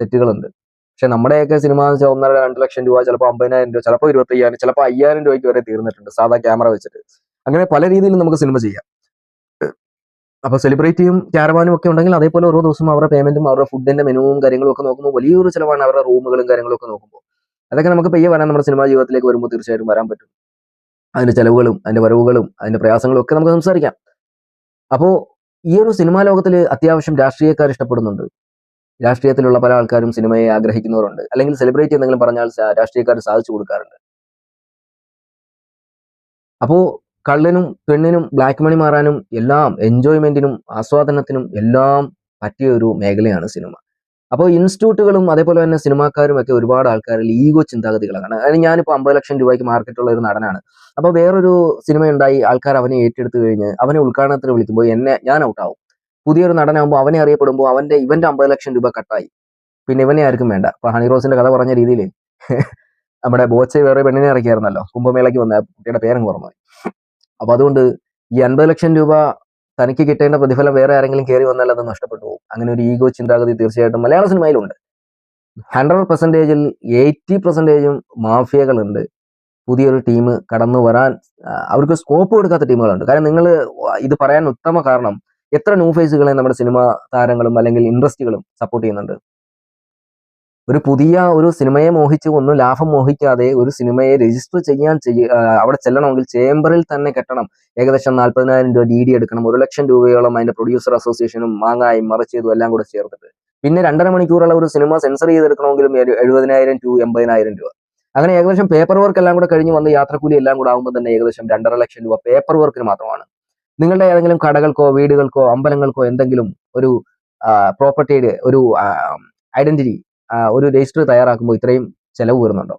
സെറ്റുകളുണ്ട്. പക്ഷെ നമ്മുടെയൊക്കെ സിനിമ എന്ന് ഒന്നര രണ്ട് ലക്ഷം രൂപ ചിലപ്പോൾ അമ്പതിനായിരം രൂപ ചിലപ്പോൾ ഇരുപത്തി അയ്യായിരം ചിലപ്പോൾ അയ്യായിരം രൂപയ്ക്ക് വരെ തീർന്നിട്ടുണ്ട് സാധാ ക്യാമറ വെച്ചിട്ട്. അങ്ങനെ പല രീതിയിലും നമുക്ക് സിനിമ ചെയ്യാം. അപ്പൊ സെലിബ്രിറ്റിയും ക്യാരവാനും ഒക്കെ ഉണ്ടെങ്കിൽ അതേപോലെ ഓരോ ദിവസം അവരുടെ പേയ്മെന്റും അവരുടെ ഫുഡിന്റെ മെനുവും കാര്യങ്ങളും ഒക്കെ നോക്കുമ്പോൾ വലിയൊരു ചിലവാണ് അവരുടെ റൂമുകളും കാര്യങ്ങളും ഒക്കെ നോക്കുമ്പോൾ. അതൊക്കെ നമുക്ക് പെയ്യെ വരാൻ നമ്മുടെ സിനിമാ ജീവിതത്തിലേക്ക് വരുമ്പോൾ തീർച്ചയായിട്ടും വരാൻ പറ്റും. അതിന്റെ ചെലവുകളും അതിന്റെ വരവുകളും അതിന്റെ പ്രയാസങ്ങളും ഒക്കെ നമുക്ക് സംസാരിക്കാം. അപ്പോൾ ഈ ഒരു സിനിമാ ലോകത്തിൽ അത്യാവശ്യം രാഷ്ട്രീയക്കാർ ഇഷ്ടപ്പെടുന്നുണ്ട്. രാഷ്ട്രീയത്തിലുള്ള പല ആൾക്കാരും സിനിമയെ ആഗ്രഹിക്കുന്നവരുണ്ട്. അല്ലെങ്കിൽ സെലിബ്രേറ്റ് എന്തെങ്കിലും പറഞ്ഞാൽ രാഷ്ട്രീയക്കാർ സാധിച്ചു കൊടുക്കാറുണ്ട്. അപ്പോൾ കള്ളനും പെണ്ണിനും ബ്ലാക്ക് മണി മാറാനും എല്ലാം എൻജോയ്മെന്റിനും ആസ്വാദനത്തിനും എല്ലാം പറ്റിയ ഒരു മേഖലയാണ് സിനിമ. അപ്പോൾ ഇൻസ്റ്റിറ്റ്യൂട്ടുകളും അതേപോലെ തന്നെ സിനിമാക്കാരും ഒക്കെ ഒരുപാട് ആൾക്കാരിൽ ഈഗോ ചിന്താഗതികളാണ്. അതായത് ഞാനിപ്പോൾ അമ്പത് ലക്ഷം രൂപയ്ക്ക് മാർക്കറ്റുള്ള ഒരു നടനാണ്. അപ്പോൾ വേറൊരു സിനിമ ഉണ്ടായി ആൾക്കാർ അവനെ ഏറ്റെടുത്ത് കഴിഞ്ഞ് അവനെ ഉദ്ഘാടനത്തിന് വിളിക്കുമ്പോൾ എന്നെ ഞാൻ ഔട്ടാവും പുതിയൊരു നടനാകുമ്പോൾ അവനെ അറിയപ്പെടുമ്പോൾ അവന്റെ ഇവന്റെ അമ്പത് ലക്ഷം രൂപ കട്ടായി പിന്നെ ഇവനെ ആർക്കും വേണ്ട. ഇപ്പൊ ഹണി റോസിന്റെ കഥ പറഞ്ഞ രീതിയിൽ നമ്മുടെ ബോച്ചെ വേറെ പെണ്ണിനെ ഇറക്കിയായിരുന്നല്ലോ. കുംഭമേളയ്ക്ക് വന്ന കുട്ടിയുടെ പേരും കുറഞ്ഞു അപ്പൊ അതുകൊണ്ട് ഈ അൻപത് ലക്ഷം രൂപ തനിക്ക് കിട്ടേണ്ട പ്രതിഫലം വേറെ ആരെങ്കിലും കയറി വന്നാൽ അത് നഷ്ടപ്പെട്ടു പോകും. അങ്ങനെ ഒരു ഈഗോ ചിന്താഗതി തീർച്ചയായിട്ടും മലയാള സിനിമയിലുണ്ട്. Hundred പെർസെന്റേജിൽ eighty പെർസെന്റേജും മാഫിയകളുണ്ട്. പുതിയൊരു ടീം കടന്നു വരാൻ അവർക്ക് സ്കോപ്പ് കൊടുക്കാത്ത ടീമുകളുണ്ട് കാരണം നിങ്ങൾ ഇത് പറയാൻ ഉത്തമ കാരണം എത്ര ന്യൂ ഫേസുകളെ നമ്മുടെ സിനിമാ താരങ്ങളും അല്ലെങ്കിൽ ഇൻട്രസ്റ്റുകളും സപ്പോർട്ട് ചെയ്യുന്നുണ്ട്. ഒരു പുതിയ ഒരു സിനിമയെ മോഹിച്ച് ഒന്നും ലാഭം മോഹിക്കാതെ ഒരു സിനിമയെ രജിസ്റ്റർ ചെയ്യാൻ ചെയ്യ അവിടെ ചെല്ലണമെങ്കിൽ ചേംബറിൽ തന്നെ കെട്ടണം. ഏകദേശം നാൽപ്പതിനായിരം രൂപ ഡി ഡി എടുക്കണം. ഒരു ലക്ഷം രൂപയോളം അതിന്റെ പ്രൊഡ്യൂസർ അസോസിയേഷനും മാങ്ങായും മറിച്ചതും എല്ലാം കൂടെ ചേർത്തിട്ട്. പിന്നെ രണ്ടര മണിക്കൂറുള്ള ഒരു സിനിമ സെൻസർ ചെയ്തെടുക്കണമെങ്കിലും എഴു- എഴുപതിനായിരം ടു എൺപതിനായിരം രൂപ. അങ്ങനെ ഏകദേശം പേപ്പർ വർക്ക് എല്ലാം കൂടെ കഴിഞ്ഞ് വന്ന് യാത്രക്കൂലി എല്ലാം കൂടെ ആകുമ്പോൾ തന്നെ ഏകദേശം രണ്ടര ലക്ഷം രൂപ പേപ്പർ വർക്കിന് മാത്രമാണ്. നിങ്ങളുടെ ഏതെങ്കിലും കടകൾക്കോ വീടുകൾക്കോ അമ്പലങ്ങൾക്കോ എന്തെങ്കിലും ഒരു പ്രോപ്പർട്ടിയുടെ ഒരു ഐഡന്റിറ്റി ഒരു രജിസ്റ്റർ തയ്യാറാക്കുമ്പോൾ ഇത്രയും ചെലവ് വരുന്നുണ്ടോ?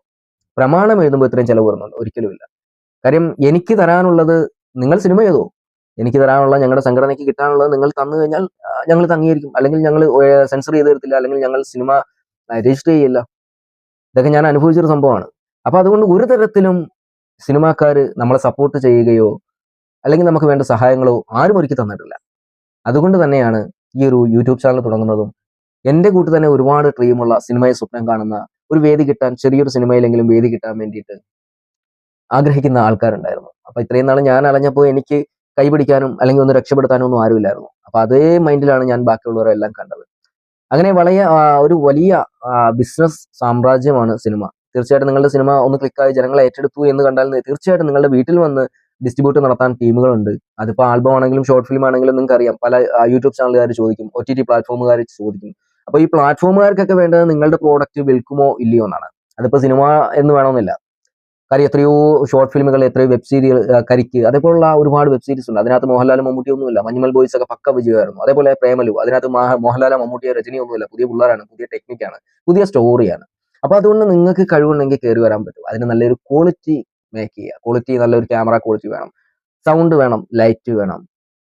പ്രമാണം എഴുതുമ്പോൾ ഇത്രയും ചെലവ് വരുന്നുണ്ടോ? ഒരിക്കലുമില്ല. കാര്യം എനിക്ക് തരാനുള്ളത് നിങ്ങൾ സിനിമ ചെയ്തോ എനിക്ക് തരാനുള്ള ഞങ്ങളുടെ സംഘടനയ്ക്ക് കിട്ടാനുള്ളത് നിങ്ങൾ തന്നു കഴിഞ്ഞാൽ ഞങ്ങൾ തങ്ങിയിരിക്കും. അല്ലെങ്കിൽ ഞങ്ങൾ സെൻസർ ചെയ്ത് തരത്തില്ല. അല്ലെങ്കിൽ ഞങ്ങൾ സിനിമ രജിസ്റ്റർ ചെയ്യില്ല. ഇതൊക്കെ ഞാൻ അനുഭവിച്ചൊരു സംഭവമാണ്. അപ്പൊ അതുകൊണ്ട് ഒരു തരത്തിലും സിനിമാക്കാർ നമ്മളെ സപ്പോർട്ട് ചെയ്യുകയോ അല്ലെങ്കിൽ നമുക്ക് വേണ്ട സഹായങ്ങളോ ആരും ഒരുക്കി തന്നിട്ടില്ല. അതുകൊണ്ട് തന്നെയാണ് ഈ ഒരു യൂട്യൂബ് ചാനൽ തുടങ്ങുന്നതും എന്റെ കൂട്ട് തന്നെ ഒരുപാട് ഡ്രീമുള്ള സിനിമയെ സ്വപ്നം കാണുന്ന ഒരു വേദി കിട്ടാൻ ചെറിയൊരു സിനിമയിലെങ്കിലും വേദി കിട്ടാൻ വേണ്ടിയിട്ട് ആഗ്രഹിക്കുന്ന ആൾക്കാരുണ്ടായിരുന്നു. അപ്പൊ ഇത്രയും നാൾ ഞാൻ അലഞ്ഞപ്പോൾ എനിക്ക് കൈപിടിക്കാനും അല്ലെങ്കിൽ ഒന്ന് രക്ഷപ്പെടുത്താനും ഒന്നും ആരുമില്ലായിരുന്നു. അപ്പൊ അതേ മൈൻഡിലാണ് ഞാൻ ബാക്കിയുള്ളവരെ എല്ലാം കണ്ടത്. അങ്ങനെ വളരെ ഒരു വലിയ ബിസിനസ് സാമ്രാജ്യമാണ് സിനിമ. തീർച്ചയായിട്ടും നിങ്ങളുടെ സിനിമ ഒന്ന് ക്ലിക്കായി ജനങ്ങളെ ഏറ്റെടുത്തു എന്ന് കണ്ടാൽ തീർച്ചയായിട്ടും നിങ്ങളുടെ വീട്ടിൽ വന്ന് ഡിസ്ട്രിബ്യൂട്ട് നടത്താൻ ടീമുകളുണ്ട് അതിപ്പോൾ ആൽബം ആണെങ്കിലും ഷോർട്ട് ഫിലിം ആണെങ്കിലും നിങ്ങൾക്ക് അറിയാം പല യൂട്യൂബ് ചാനലുകാർ ചോദിക്കും ഒ ടി ടി പ്ലാറ്റ്ഫോമുകാർ ചോദിക്കും. അപ്പോൾ ഈ പ്ലാറ്റ്ഫോമുകാർക്കൊക്കെ വേണ്ടത് നിങ്ങളുടെ പ്രോഡക്റ്റ് വിൽക്കുമോ ഇല്ലയോ എന്നാണ്. അതിപ്പോൾ സിനിമ എന്ന് വേണമെന്നില്ല. കാര്യം എത്രയോ ഷോർട്ട് ഫിലിമുകൾ എത്രയോ വെബ് സീരിയൽ കരിക്ക് അതേപോലുള്ള ഒരുപാട് വെബ് സീരീസ് ഉണ്ട്. അതിനകത്ത് മോഹൻലാലും മമ്മൂട്ടി ഒന്നുമില്ല. മഞ്ഞുമൽ ബോയ്സ് ഒക്കെ പക്ക വിജയമായിരുന്നു. അതേപോലെ പ്രേമലു അതിനകത്ത് മോഹൻലാൽ മമ്മൂട്ടിയെ രജനി ഒന്നുമില്ല പുതിയ പിള്ളേരാണ് പുതിയ ടെക്നിക്കാണ് പുതിയ സ്റ്റോറിയാണ് അപ്പൊ അതുകൊണ്ട് നിങ്ങൾക്ക് കഴിവുണ്ടെങ്കിൽ കയറി വരാൻ പറ്റും. അതിന് നല്ലൊരു ക്വാളിറ്റി മേക്ക് ചെയ്യുക. ക്വാളിറ്റി നല്ലൊരു ക്യാമറ ക്വാളിറ്റി വേണം. സൗണ്ട് വേണം ലൈറ്റ് വേണം.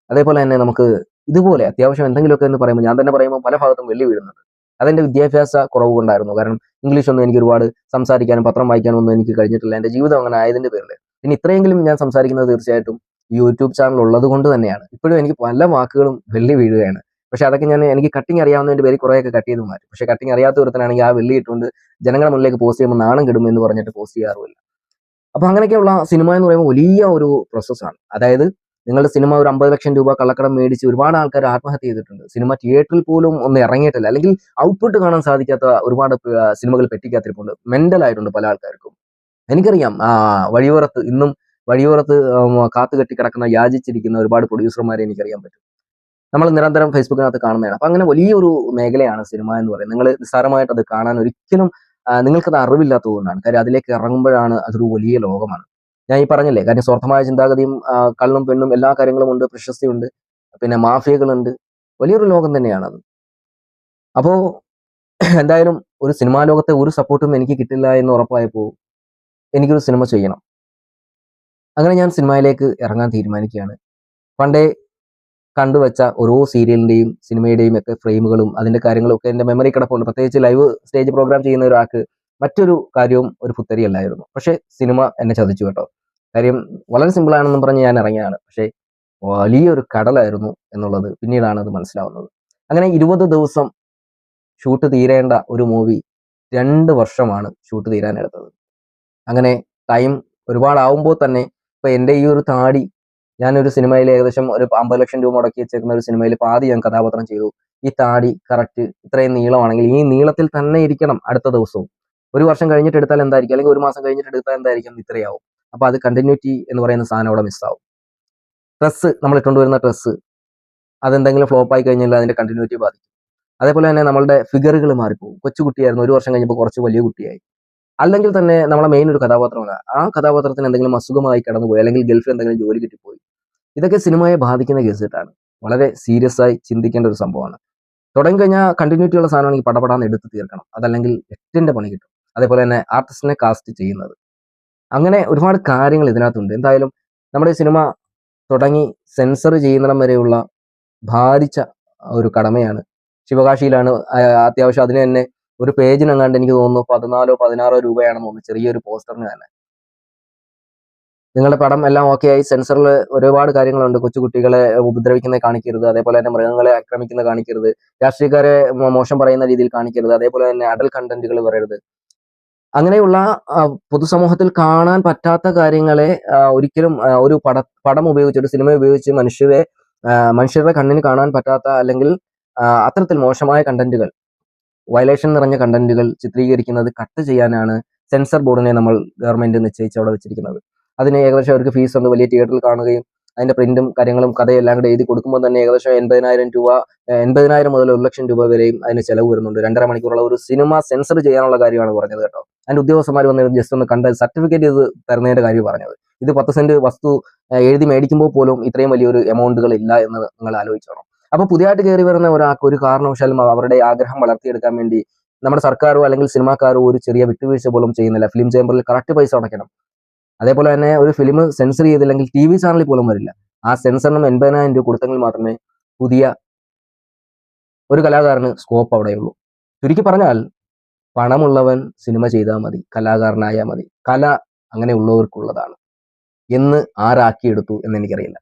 അതേപോലെ തന്നെ നമുക്ക് ഇതുപോലെ അത്യാവശ്യം എന്തെങ്കിലുമൊക്കെ എന്ന് പറയുമ്പോൾ ഞാൻ തന്നെ പറയുമ്പോൾ പല ഭാഗത്തും വെള്ളി വീഴുന്നുണ്ട്. അതെന്റെ വിദ്യാഭ്യാസ കുറവ് കൊണ്ടായിരുന്നു കാരണം ഇംഗ്ലീഷ് ഒന്നും എനിക്ക് ഒരുപാട് സംസാരിക്കാനും പത്രം വായിക്കാനും ഒന്നും എനിക്ക് കഴിഞ്ഞിട്ടില്ല. എന്റെ ജീവിതം അങ്ങനെ ആയതിന്റെ പേരിൽ പിന്നെ ഇത്രയെങ്കിലും ഞാൻ സംസാരിക്കുന്നത് തീർച്ചയായിട്ടും യൂട്യൂബ് ചാനൽ ഉള്ളത് കൊണ്ട് തന്നെയാണ്. ഇപ്പോഴും എനിക്ക് പല വാക്കുകളും വെള്ളി വീഴുകയാണ്. പക്ഷെ അതൊക്കെ ഞാൻ എനിക്ക് കട്ടിങ് അറിയാവുന്നതിന്റെ പേര് കുറേയൊക്കെ കട്ട് ചെയ്ത് മാറ്റും. പക്ഷെ കട്ടിങ് അറിയാത്ത ഒരുത്തനാണെങ്കിൽ ആ വെള്ളി ഇട്ടുകൊണ്ട് ജനങ്ങളുടെ മുന്നിലേക്ക് പോസ്റ്റ് ചെയ്യുമ്പോൾ നാണം കിടും എന്ന് പറഞ്ഞിട്ട് പോസ്റ്റ് ചെയ്യാറുമില്ല. അപ്പൊ അങ്ങനെയൊക്കെയുള്ള സിനിമ എന്ന് പറയുമ്പോൾ വലിയ ഒരു പ്രോസസ്സാണ് അതായത് നിങ്ങളുടെ സിനിമ ഒരു അമ്പത് ലക്ഷം രൂപ കള്ളക്കടം മേടിച്ച് ഒരുപാട് ആൾക്കാർ ആത്മഹത്യ ചെയ്തിട്ടുണ്ട്. സിനിമ തിയേറ്ററിൽ പോലും ഒന്ന് ഇറങ്ങിയിട്ടില്ല. അല്ലെങ്കിൽ ഔട്ട്പുട്ട് കാണാൻ സാധിക്കാത്ത ഒരുപാട് സിനിമകൾ പെട്ടിക്കാത്തിരിപ്പുണ്ട് മെന്റൽ ആയിട്ടുണ്ട് പല ആൾക്കാർക്കും. എനിക്കറിയാം വഴിയോരത്ത് ഇന്നും വഴിയോരത്ത് കാത്തു കാത്തുകെട്ടി കിടക്കുന്ന യാചിച്ചിരിക്കുന്ന ഒരുപാട് പ്രൊഡ്യൂസർമാരെ എനിക്കറിയാൻ പറ്റും. നമ്മൾ നിരന്തരം ഫേസ്ബുക്കിനകത്ത് കാണുന്നതാണ്. അപ്പൊ അങ്ങനെ വലിയൊരു മേഖലയാണ് സിനിമ എന്ന് പറയുന്നത്. നിങ്ങൾ നിസ്സാരമായിട്ട് അത് കാണാൻ ഒരിക്കലും നിങ്ങൾക്കത് അറിവില്ലാത്തതുകൊണ്ടാണ് കാര്യം അതിലേക്ക് ഇറങ്ങുമ്പോഴാണ് അതൊരു വലിയ ലോകമാണ്. ഞാൻ ഈ പറഞ്ഞില്ലേ കാര്യം സ്വാർത്ഥമായ ചിന്താഗതിയും കള്ളും പെണ്ണും എല്ലാ കാര്യങ്ങളും ഉണ്ട് പ്രശസ്തിയുണ്ട് പിന്നെ മാഫിയകളുണ്ട് വലിയൊരു ലോകം തന്നെയാണത്. അപ്പോൾ എന്തായാലും ഒരു സിനിമാ ലോകത്തെ ഒരു സപ്പോർട്ടും എനിക്ക് കിട്ടില്ല എന്ന് ഉറപ്പായപ്പോൾ എനിക്കൊരു സിനിമ ചെയ്യണം. അങ്ങനെ ഞാൻ സിനിമയിലേക്ക് ഇറങ്ങാൻ തീരുമാനിക്കുകയാണ്. പണ്ടേ കണ്ടുവച്ച ഓരോ സീരിയലിന്റെയും സിനിമയുടെയും ഒക്കെ ഫ്രെയിമുകളും അതിന്റെ കാര്യങ്ങളും ഒക്കെ എന്റെ മെമ്മറി കിടപ്പുണ്ട്. പ്രത്യേകിച്ച് ലൈവ് സ്റ്റേജ് പ്രോഗ്രാം ചെയ്യുന്ന ഒരാൾക്ക് മറ്റൊരു കാര്യവും ഒരു പുത്തരിയല്ലായിരുന്നു. പക്ഷേ സിനിമ എന്നെ ചതിച്ചു കേട്ടോ. കാര്യം വളരെ സിമ്പിൾ ആണെന്നും പറഞ്ഞ് ഞാൻ ഇറങ്ങിയതാണ്. പക്ഷേ വലിയൊരു കടലായിരുന്നു എന്നുള്ളത് പിന്നീടാണ് അത് മനസ്സിലാവുന്നത്. അങ്ങനെ ഇരുപത് ദിവസം ഷൂട്ട് തീരേണ്ട ഒരു മൂവി രണ്ട് വർഷമാണ് ഷൂട്ട് തീരാനെടുത്തത് അങ്ങനെ ടൈം ഒരുപാടാവുമ്പോൾ തന്നെ ഇപ്പൊ എന്റെ ഈ ഒരു താടി ഞാനൊരു സിനിമയിൽ ഏകദേശം ഒരു അമ്പത് ലക്ഷം രൂപ മുടക്കി വെച്ചേക്കുന്ന ഒരു സിനിമയിൽ പാതി ഞാൻ കഥാപാത്രം ചെയ്തു. ഈ താടി കറക്റ്റ് ഇത്രയും നീളമാണെങ്കിൽ ഈ നീളത്തിൽ തന്നെ ഇരിക്കണം അടുത്ത ദിവസവും. ഒരു വർഷം കഴിഞ്ഞിട്ട് എടുത്താൽ എന്തായിരിക്കും? അല്ലെങ്കിൽ ഒരു മാസം കഴിഞ്ഞിട്ട് എടുത്താൽ എന്തായിരിക്കും? ഇത്രയാവും. അപ്പോൾ അത് കണ്ടിന്യൂറ്റി എന്ന് പറയുന്ന സാധനം അവിടെ മിസ്സാവും ഡ്രസ്സ് നമ്മൾ ഇട്ടുകൊണ്ട് വരുന്ന ഡ്രസ്സ് അതെന്തെങ്കിലും ഫ്ലോപ്പ് ആയി കഴിഞ്ഞാൽ അതിന്റെ കണ്ടിന്യൂറ്റി ബാധിക്കും. അതേപോലെ തന്നെ നമ്മളുടെ ഫിഗറുകൾ മാറിപ്പോകും. കൊച്ചുകുട്ടിയായിരുന്നു ഒരു വർഷം കഴിഞ്ഞപ്പോൾ കുറച്ച് വലിയ കുട്ടിയായി. അല്ലെങ്കിൽ തന്നെ നമ്മളെ മെയിൻ ഒരു കഥാപാത്രമാണ്. ആ കഥാപാത്രത്തിന് എന്തെങ്കിലും അസുഖമായി കടന്നുപോയി അല്ലെങ്കിൽ ഗൾഫിൽ എന്തെങ്കിലും ജോലി കിട്ടിപ്പോയി. ഇതൊക്കെ സിനിമയെ ബാധിക്കുന്ന കേസിട്ടാണ് വളരെ സീരിയസ് ആയി ചിന്തിക്കേണ്ട ഒരു സംഭവമാണ്. തുടങ്ങി കഴിഞ്ഞാൽ കണ്ടിന്യൂറ്റി ഉള്ള സാധനമാണെങ്കിൽ പടപടാന്ന് എടുത്ത് തീർക്കണം. അതല്ലെങ്കിൽ എട്ടിന്റെ പണി കിട്ടും. അതേപോലെ തന്നെ ആർട്ടിസ്റ്റിനെ കാസ്റ്റ് ചെയ്യുന്നത്. അങ്ങനെ ഒരുപാട് കാര്യങ്ങൾ ഇതിനകത്തുണ്ട്. എന്തായാലും നമ്മുടെ സിനിമ തുടങ്ങി സെൻസർ ചെയ്യുന്നിടം വരെയുള്ള ഭാരിച്ച ഒരു കടമയാണ്. ശിവകാശിയിലാണ് അത്യാവശ്യം അതിന് തന്നെ ഒരു പേജിനെങ്ങാണ്ട് എനിക്ക് തോന്നുന്നു പതിനാലോ പതിനാറോ രൂപയാണെന്ന് തോന്നുന്നു ചെറിയൊരു പോസ്റ്ററിന് തന്നെ. നിങ്ങളുടെ പടം എല്ലാം ഓക്കെ ആയി. സെൻസറിൽ ഒരുപാട് കാര്യങ്ങളുണ്ട്. കൊച്ചുകുട്ടികളെ ഉപദ്രവിക്കുന്നത് കാണിക്കരുത്. അതേപോലെ തന്നെ മൃഗങ്ങളെ ആക്രമിക്കുന്നത് കാണിക്കരുത്. രാഷ്ട്രീയക്കാരെ മോശം പറയുന്ന രീതിയിൽ കാണിക്കരുത്. അതേപോലെ തന്നെ അഡൽ കണ്ടന്റുകൾ വരരുത്. അങ്ങനെയുള്ള പൊതുസമൂഹത്തിൽ കാണാൻ പറ്റാത്ത കാര്യങ്ങളെ ഒരിക്കലും ഒരു പട പടം ഉപയോഗിച്ച് ഒരു സിനിമ ഉപയോഗിച്ച് മനുഷ്യരെ മനുഷ്യരുടെ കണ്ണിന് കാണാൻ പറ്റാത്ത അല്ലെങ്കിൽ അത്തരത്തിൽ മോശമായ കണ്ടന്റുകൾ വയലേഷൻ നിറഞ്ഞ കണ്ടന്റുകൾ ചിത്രീകരിക്കുന്നത് കട്ട് ചെയ്യാനാണ് സെൻസർ ബോർഡിനെ നമ്മൾ ഗവൺമെന്റ് നിശ്ചയിച്ച് അവിടെ വെച്ചിരിക്കുന്നത്. അതിന് ഏകദേശം അവർക്ക് ഫീസ് ഉണ്ട്. വലിയ തിയേറ്ററിൽ കാണുകയും അതിന്റെ പ്രിന്റും കാര്യങ്ങളും കഥയും എല്ലാം കൂടെ എഴുതി കൊടുക്കുമ്പോൾ തന്നെ ഏകദേശം എൺപതിനായിരം രൂപ എൺപതിനായിരം മുതൽ ഒരു ലക്ഷം രൂപ വരെയും അതിന് ചെലവ് വരുന്നുണ്ട്. രണ്ടര മണിക്കൂറുള്ള ഒരു സിനിമ സെൻസർ ചെയ്യാനുള്ള കാര്യമാണ് പറഞ്ഞത് കേട്ടോ. അതിന്റെ ഉദ്യോഗസ്ഥന്മാർ വന്ന് ജസ്റ്റ് ഒന്ന് കണ്ട് സർട്ടിഫിക്കറ്റ് ഇത് തരുന്നതിന്റെ കാര്യം പറഞ്ഞത്. ഇത് പത്ത് സെന്റ് വസ്തു എഴുതി മേടിക്കുമ്പോൾ പോലും ഇത്രയും വലിയൊരു എമൗണ്ടുകൾ ഇല്ല എന്ന് നിങ്ങൾ ആലോചിച്ചോണം അപ്പൊ പുതിയതായിട്ട് കയറി വരുന്ന ഒരാൾക്ക് ഒരു കാരണവശാലും അവരുടെ ആഗ്രഹം വളർത്തിയെടുക്കാൻ വേണ്ടി നമ്മുടെ സർക്കാരോ അല്ലെങ്കിൽ സിനിമാക്കാരോ ഒരു ചെറിയ വിട്ടുവീഴ്ച പോലും ചെയ്യുന്നില്ല. ഫിലിം ചേമ്പറിൽ കറക്റ്റ് പൈസ അടയ്ക്കണം. അതേപോലെ തന്നെ ഒരു ഫിലിം സെൻസർ ചെയ്തില്ലെങ്കിൽ ടി വി ചാനലിൽ പോലും വരില്ല. ആ സെൻസറിനും എൺപതിനായിരം രൂപ കൊടുത്തെങ്കിൽ മാത്രമേ പുതിയ ഒരു കലാകാരന് സ്കോപ്പ് അവിടെയുള്ളൂ. ചുരുക്കി പറഞ്ഞാൽ പണമുള്ളവൻ സിനിമ ചെയ്താൽ മതി കലാകാരനായാൽ മതി കല അങ്ങനെ ഉള്ളവർക്കുള്ളതാണ് എന്ന് ആരാക്കിയെടുത്തു എന്ന് എനിക്കറിയില്ല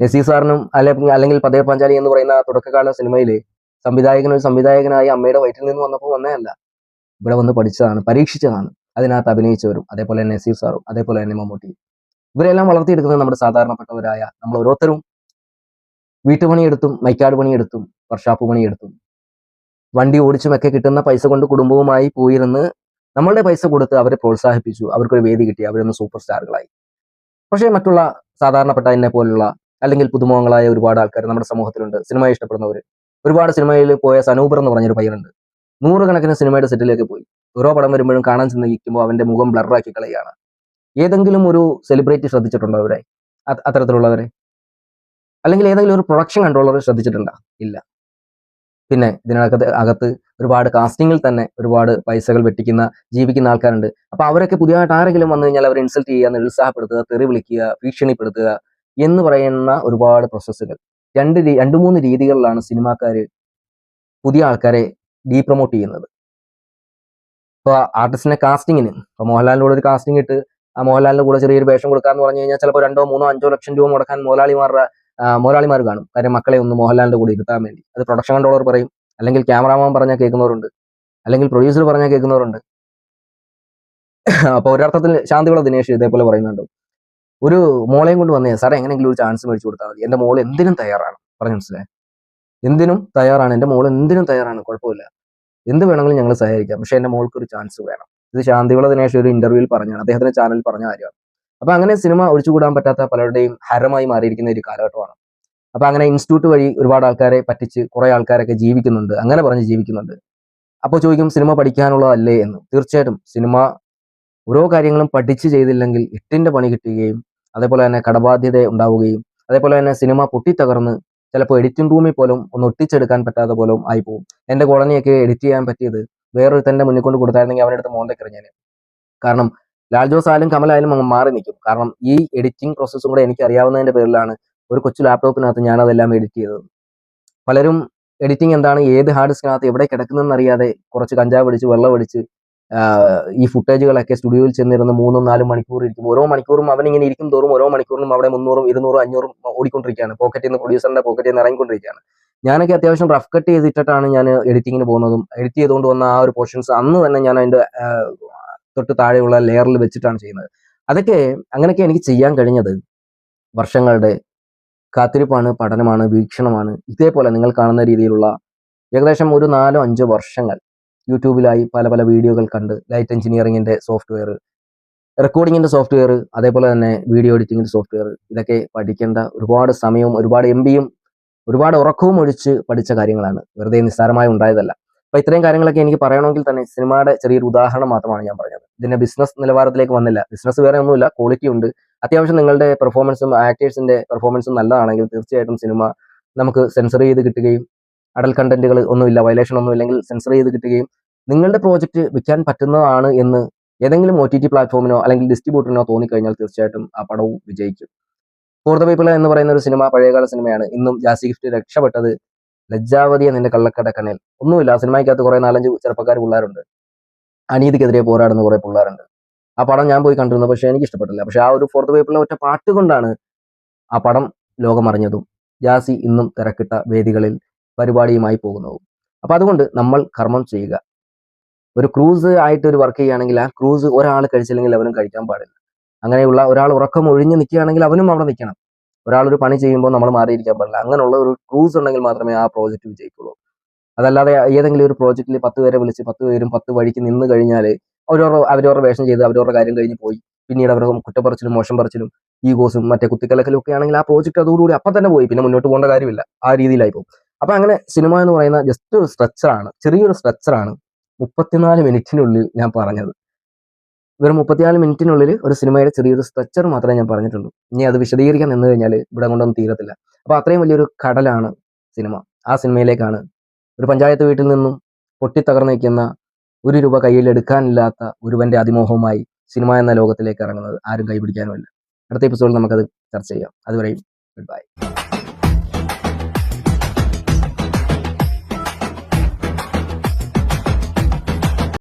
നസീർ സാറിനും അല്ലെ അല്ലെങ്കിൽ പതേ പാഞ്ചാലി എന്ന് പറയുന്ന തുടക്കകാല സിനിമയിൽ സംവിധായകൻ ഒരു സംവിധായകനായി അമ്മയുടെ വയറ്റിൽ നിന്ന് വന്നപ്പോൾ വന്നതല്ല ഇവിടെ വന്ന് പഠിച്ചതാണ് പരീക്ഷിച്ചതാണ്. അതിനകത്ത് അഭിനയിച്ചവരും അതേപോലെ തന്നെ നസീർ സാറും അതേപോലെ തന്നെ മമ്മൂട്ടി. ഇവരെല്ലാം വളർത്തിയെടുക്കുന്നത് നമ്മുടെ സാധാരണപ്പെട്ടവരായ നമ്മൾ ഓരോരുത്തരും വീട്ടുപണിയെടുത്തും മൈക്കാട് പണിയെടുത്തും വർഷാപ്പ് പണിയെടുത്തും. വണ്ടി ഓടിച്ചും ഒക്കെ കിട്ടുന്ന പൈസ കൊണ്ട് കുടുംബവുമായി പോയിരുന്ന് നമ്മളുടെ പൈസ കൊടുത്ത് അവരെ പ്രോത്സാഹിപ്പിച്ചു. അവർക്കൊരു വേദി കിട്ടി. അവരൊന്ന് സൂപ്പർ സ്റ്റാറുകളായി പക്ഷേ മറ്റുള്ള സാധാരണപ്പെട്ട എന്നെ പോലുള്ള അല്ലെങ്കിൽ പുതുമുഖങ്ങളായ ഒരുപാട് ആൾക്കാർ നമ്മുടെ സമൂഹത്തിലുണ്ട്. സിനിമയെ ഇഷ്ടപ്പെടുന്നവർ ഒരുപാട് സിനിമയിൽ പോയ സനൂപർ എന്ന് പറഞ്ഞൊരു പയ്യനുണ്ട്. നൂറുകണക്കിന് സിനിമയുടെ സെറ്റിലേക്ക് പോയി. ഓരോ പടം വരുമ്പോഴും കാണാൻ ചിന്തിക്കുമ്പോൾ അവന്റെ മുഖം ബ്ലറാക്കി കളയാണ് ഏതെങ്കിലും ഒരു സെലിബ്രിറ്റി ശ്രദ്ധിച്ചിട്ടുണ്ടോ അവരെ? അത് അത്തരത്തിലുള്ളവരെ? അല്ലെങ്കിൽ ഏതെങ്കിലും ഒരു പ്രൊഡക്ഷൻ കൺട്രോളർ ശ്രദ്ധിച്ചിട്ടുണ്ടോ? ഇല്ല. പിന്നെ ഇതിനകത്ത് അകത്ത് ഒരുപാട് കാസ്റ്റിങ്ങിൽ തന്നെ ഒരുപാട് പൈസകൾ വെട്ടിക്കുന്ന ജീവിക്കുന്ന ആൾക്കാരുണ്ട്. അപ്പൊ അവരൊക്കെ പുതിയതായിട്ട് ആരെങ്കിലും വന്നു കഴിഞ്ഞാൽ അവരെ ഇൻസൾട്ട് ചെയ്യുക നിരുത്സാഹപ്പെടുത്തുക തെറി വിളിക്കുക ഭീഷണിപ്പെടുത്തുക എന്ന് പറയുന്ന ഒരുപാട് പ്രോസസ്സുകൾ രണ്ട് രണ്ടു മൂന്ന് രീതികളിലാണ് സിനിമാക്കാർ പുതിയ ആൾക്കാരെ ഡീപ്രൊമോട്ട് ചെയ്യുന്നത്. ഇപ്പൊ ആർട്ടിസ്റ്റിനെ കാസ്റ്റിങ്ങിന് ഇപ്പൊ മോഹൻലാലിന്റെ കൂടെ ഒരു കാസ്റ്റിംഗ് ഇട്ട് ആ മോഹൻലാലിന്റെ കൂടെ ചെറിയൊരു വേഷം കൊടുക്കാന്ന് പറഞ്ഞു കഴിഞ്ഞാൽ ചിലപ്പോൾ രണ്ടോ മൂന്നോ അഞ്ചോ ലക്ഷം രൂപ മുടക്കാൻ മുതലാളിമാരുടെ ആ, മുതലാളിമാർ കാണും. കാര്യം മക്കളെ ഒന്ന് മോഹൻലാലിന്റെ കൂടെ ഇരുത്താൻ വേണ്ടി. അത് പ്രൊഡക്ഷൻ കൺട്രോളർ പറയും. അല്ലെങ്കിൽ ക്യാമറാമാൻ പറഞ്ഞാൽ കേൾക്കുന്നവരുണ്ട്. അല്ലെങ്കിൽ പ്രൊഡ്യൂസർ പറഞ്ഞാൽ കേൾക്കുന്നവരുണ്ട്. അപ്പോൾ ഒരർത്ഥത്തിൽ ശാന്തിയുള്ള ദിനേശ് ഇതേപോലെ പറയുന്നുണ്ട്. ഒരു മോളെയും കൊണ്ട് വന്നേ സാറേ എങ്ങനെയെങ്കിലും ഒരു ചാൻസ് മേടിച്ചു കൊടുത്താൽ മതി. എന്റെ മോൾ എന്തിനും തയ്യാറാണ്. പറഞ്ഞു മനസ്സിലായി? എന്തിനും തയ്യാറാണ്. എന്റെ മോൾ എന്തിനും തയ്യാറാണ്. കുഴപ്പമില്ല. എന്ത് വേണമെങ്കിലും ഞങ്ങൾ സഹായിക്കാം പക്ഷെ എന്റെ മോൾക്ക് ഒരു ചാൻസ് വേണം. ഇത് ശാന്തികുള ദിനേശ് ഒരു ഇന്റർവ്യൂവിൽ പറഞ്ഞാണ്. അദ്ദേഹത്തിന്റെ ചാനലിൽ പറഞ്ഞ കാര്യമാണ്. അപ്പൊ അങ്ങനെ സിനിമ ഒഴിച്ചുകൂടാൻ പറ്റാത്ത പലരുടെയും ഹരമായി മാറിയിരിക്കുന്ന ഒരു കാലഘട്ടമാണ്. അപ്പൊ അങ്ങനെ ഇൻസ്റ്റിറ്റ്യൂട്ട് വഴി ഒരുപാട് ആൾക്കാരെ പറ്റിച്ച് കുറെ ആൾക്കാരൊക്കെ ജീവിക്കുന്നുണ്ട്. അങ്ങനെ പറഞ്ഞ് ജീവിക്കുന്നുണ്ട്. അപ്പോൾ ചോദിക്കും സിനിമ പഠിക്കാനുള്ളതല്ലേ? എന്ന്. തീർച്ചയായിട്ടും സിനിമ ഓരോ കാര്യങ്ങളും പഠിച്ച് ചെയ്തില്ലെങ്കിൽ എട്ടിന്റെ പണി കിട്ടുകയും അതേപോലെ തന്നെ കടബാധ്യത ഉണ്ടാവുകയും അതേപോലെ തന്നെ സിനിമ പൊട്ടിത്തകർന്ന് ചിലപ്പോൾ എഡിറ്റിംഗ് റൂമിൽ പോലും ഒന്ന് ഒട്ടിച്ചെടുക്കാൻ പറ്റാതെ പോലും ആയി പോകും എന്റെ കോളനിയൊക്കെ എഡിറ്റ് ചെയ്യാൻ പറ്റിയത് വേറൊരു വേറൊരുത്തന്റെ മുന്നിൽ കൊണ്ട് കൊടുത്തായിരുന്നെങ്കിൽ അവന്റെ അടുത്ത് മോന്തക്കെറിഞ്ഞേനെ കാരണം ലാൽ ജോസ് ആയാലും കമലായാലും മാറി നിൽക്കും. കാരണം ഈ എഡിറ്റിംഗ് പ്രോസസ്സും കൂടെ എനിക്ക് അറിയാവുന്നതിന്റെ പേരിലാണ് ഒരു കൊച്ചു ലാപ്ടോപ്പിനകത്ത് ഞാൻ അതെല്ലാം എഡിറ്റ് ചെയ്തത്. പലരും എഡിറ്റിംഗ് എന്താണ് ഏത് ഹാർഡ് ഡിസ്കിനകത്ത് എവിടെ കിടക്കുന്നതെന്ന് അറിയാതെ കുറച്ച് കഞ്ചാവ് പിടിച്ച് വെള്ളം അടിച്ച് ആഹ് ഈ ഫുട്ടേജുകളൊക്കെ സ്റ്റുഡിയോയിൽ ചെന്നിരുന്ന് മൂന്നും നാലും മണിക്കൂർ ഇരിക്കും. ഓരോ മണിക്കൂറും അവൻ ഇങ്ങനെ ഇരിക്കും തോറും ഓരോ മണിക്കൂറിനും അവിടെ മുന്നൂറും ഇരുന്നൂറും അഞ്ഞൂറും ഓടിക്കൊണ്ടിരിക്കുകയാണ്. പോക്കറ്റിൽ നിന്ന് പ്രൊഡ്യൂസറിന്റെ പോക്കറ്റിൽ നിന്ന് ഇറങ്ങിക്കൊണ്ടിരിക്കുകയാണ്. ഞാനൊക്കെ അത്യാവശ്യം റഫ് കട്ട് ചെയ്തിട്ടാണ് ഞാൻ എഡിറ്റിങ്ങിന് പോകുന്നതും എഡിറ്റ് ചെയ്തുകൊണ്ട് വന്ന ആ ഒരു പോർഷൻസ് അന്ന് തന്നെ ഞാൻ അതിന്റെ ആഹ് തൊട്ട് താഴെയുള്ള ലെയറിൽ വെച്ചിട്ടാണ് ചെയ്യുന്നത്. അതൊക്കെ അങ്ങനെയൊക്കെ എനിക്ക് ചെയ്യാൻ കഴിഞ്ഞത് വർഷങ്ങളുടെ കാത്തിരിപ്പാണ് പഠനമാണ് വീക്ഷണമാണ്. ഇതേപോലെ നിങ്ങൾ കാണുന്ന രീതിയിലുള്ള ഏകദേശം ഒരു നാലോ അഞ്ചോ വർഷങ്ങൾ യൂട്യൂബിലായി പല പല വീഡിയോകൾ കണ്ട് ലൈറ്റ് എഞ്ചിനീയറിങ്ങിന്റെ സോഫ്റ്റ്വെയർ റെക്കോർഡിങ്ങിന്റെ സോഫ്റ്റ്വെയർ അതേപോലെ തന്നെ വീഡിയോ എഡിറ്റിങ്ങിന്റെ സോഫ്റ്റ്വെയർ ഇതൊക്കെ പഠിക്കേണ്ട ഒരുപാട് സമയവും ഒരുപാട് എം ഒരുപാട് ഉറക്കവും ഒഴിച്ച് പഠിച്ച കാര്യങ്ങളാണ്. വെറുതെ നിസ്സാരമായി ഉണ്ടായതല്ല. അപ്പൊ ഇത്രയും കാര്യങ്ങളൊക്കെ എനിക്ക് പറയണമെങ്കിൽ തന്നെ സിനിമയുടെ ചെറിയൊരു ഉദാഹരണം മാത്രമാണ് ഞാൻ പറഞ്ഞത്. ഇതിന്റെ ബിസിനസ് നിലവാരത്തിലേക്ക് വന്നില്ല. ബിസിനസ് വേറെ ഒന്നുമില്ല ക്വാളിറ്റി ഉണ്ട്. അത്യാവശ്യം നിങ്ങളുടെ പെർഫോമൻസും ആക്ടേഴ്സിന്റെ പെർഫോമൻസും നല്ലതാണെങ്കിൽ തീർച്ചയായിട്ടും സിനിമ നമുക്ക് സെൻസർ ചെയ്ത് കിട്ടുകയും അടൽ കണ്ടന്റുകൾ ഒന്നുമില്ല വയലേഷൻ ഒന്നും ഇല്ലെങ്കിൽ സെൻസർ ചെയ്ത് കിട്ടുകയും നിങ്ങളുടെ പ്രോജക്റ്റ് വിൽക്കാൻ പറ്റുന്നതാണ് എന്ന് ഏതെങ്കിലും ഒ ടി ടി പ്ലാറ്റ്ഫോമിനോ അല്ലെങ്കിൽ ഡിസ്ട്രിബ്യൂട്ടറിനോ തോന്നിക്കഴിഞ്ഞാൽ തീർച്ചയായിട്ടും ആ പടവും വിജയിക്കും. ഫോർ ദ പീപ്പിൾ എന്ന് പറയുന്ന ഒരു സിനിമ പഴയകാല സിനിമയാണ്. ഇന്നും ജാസി ഗിഫ്റ്റ് രക്ഷപ്പെട്ടത് ലജ്ജാവതി നിന്റെ കള്ളക്കട കണ്ണിൽ. ഒന്നുമില്ല സിനിമയ്ക്കകത്ത് കുറെ നാലഞ്ച് ചെറുപ്പക്കാർ പിള്ളേരുണ്ട്. അനീതിക്കെതിരെ പോരാടുന്ന കുറെ പിള്ളേരുണ്ട്. ആ പടം ഞാൻ പോയി കണ്ടിരുന്നു പക്ഷെ എനിക്ക് ഇഷ്ടപ്പെട്ടില്ല പക്ഷെ ആ ഒരു ഫോർത്ത് പേപ്പറിലെ ഒറ്റ പാട്ട് കൊണ്ടാണ് ആ പടം ലോകം അറിഞ്ഞതും ജാസി ഇന്നും തിരക്കിട്ട വേദികളിൽ പരിപാടിയുമായി പോകുന്നതും. അപ്പൊ അതുകൊണ്ട് നമ്മൾ കർമ്മം ചെയ്യുക. ഒരു ക്രൂസ് ആയിട്ട് ഒരു വർക്ക് ചെയ്യുകയാണെങ്കിൽ ആ ക്രൂസ് ഒരാൾ കഴിച്ചില്ലെങ്കിൽ അവനും കഴിക്കാൻ പാടില്ല. അങ്ങനെയുള്ള ഒരാൾ ഉറക്കം ഒഴിഞ്ഞ് നിൽക്കുകയാണെങ്കിൽ അവനും അവിടെ നിൽക്കണം. ഒരാൾ ഒരു പണി ചെയ്യുമ്പോൾ നമ്മൾ മാറിയിരിക്കാൻ പാടില്ല. അങ്ങനെയുള്ള ഒരു ക്രൂസ് ഉണ്ടെങ്കിൽ മാത്രമേ ആ പ്രോജക്റ്റ് വിജയിക്കുള്ളൂ. അതല്ലാതെ ഏതെങ്കിലും ഒരു പ്രോജക്റ്റിൽ പത്ത് പേരെ വിളിച്ച് പത്ത് പേരും പത്ത് വഴിക്ക് നിന്ന് കഴിഞ്ഞാൽ അവരവരുടെ അവരവരുടെ വേഷം ചെയ്ത് അവരവരുടെ കാര്യം കഴിഞ്ഞ് പോയി. പിന്നീട് അവരുടെ കുറ്റപ്പറച്ചിലും മോശം പറച്ചിലും ഈഗോസും മറ്റേ കുത്തിക്കലക്കലും ഒക്കെ ആണെങ്കിൽ ആ പ്രോജക്റ്റ് അതോടുകൂടി അപ്പം തന്നെ പോയി. പിന്നെ മുന്നോട്ട് പോകേണ്ട കാര്യമില്ല. ആ രീതിയിലായി പോകും. അപ്പം അങ്ങനെ സിനിമ എന്ന് പറയുന്ന ജസ്റ്റ് ഒരു സ്ട്രക്ചറാണ് ചെറിയൊരു സ്ട്രക്ചറാണ് മുപ്പത്തിനാല് മിനിറ്റിനുള്ളിൽ ഞാൻ പറഞ്ഞത്. വെറും മുപ്പത്തിനാല് മിനിറ്റിനുള്ളിൽ ഒരു സിനിമയുടെ ചെറിയൊരു സ്ട്രക്ചർ മാത്രമേ ഞാൻ പറഞ്ഞിട്ടുള്ളൂ. ഇനി അത് വിശദീകരിക്കാൻ നിന്ന് കഴിഞ്ഞാൽ ഇവിടെ കൊണ്ടൊന്നും തീരത്തില്ല. അപ്പോൾ അത്രയും വലിയൊരു കടലാണ് സിനിമ. ആ സിനിമയിലേക്കാണ് ഒരു പഞ്ചായത്ത് വീട്ടിൽ നിന്നും പൊട്ടിത്തകർന്നു നിൽക്കുന്ന ഒരു രൂപ കയ്യിലെടുക്കാനില്ലാത്ത ഒരുവന്റെ അതിമോഹവുമായി സിനിമ എന്ന ലോകത്തിലേക്ക് ഇറങ്ങുന്നത് ആരും കൈപിടിക്കാനുമില്ല. അടുത്ത എപ്പിസോഡിൽ നമുക്കത് ചർച്ച ചെയ്യാം. അതുവരെയും ഗുഡ് ബൈ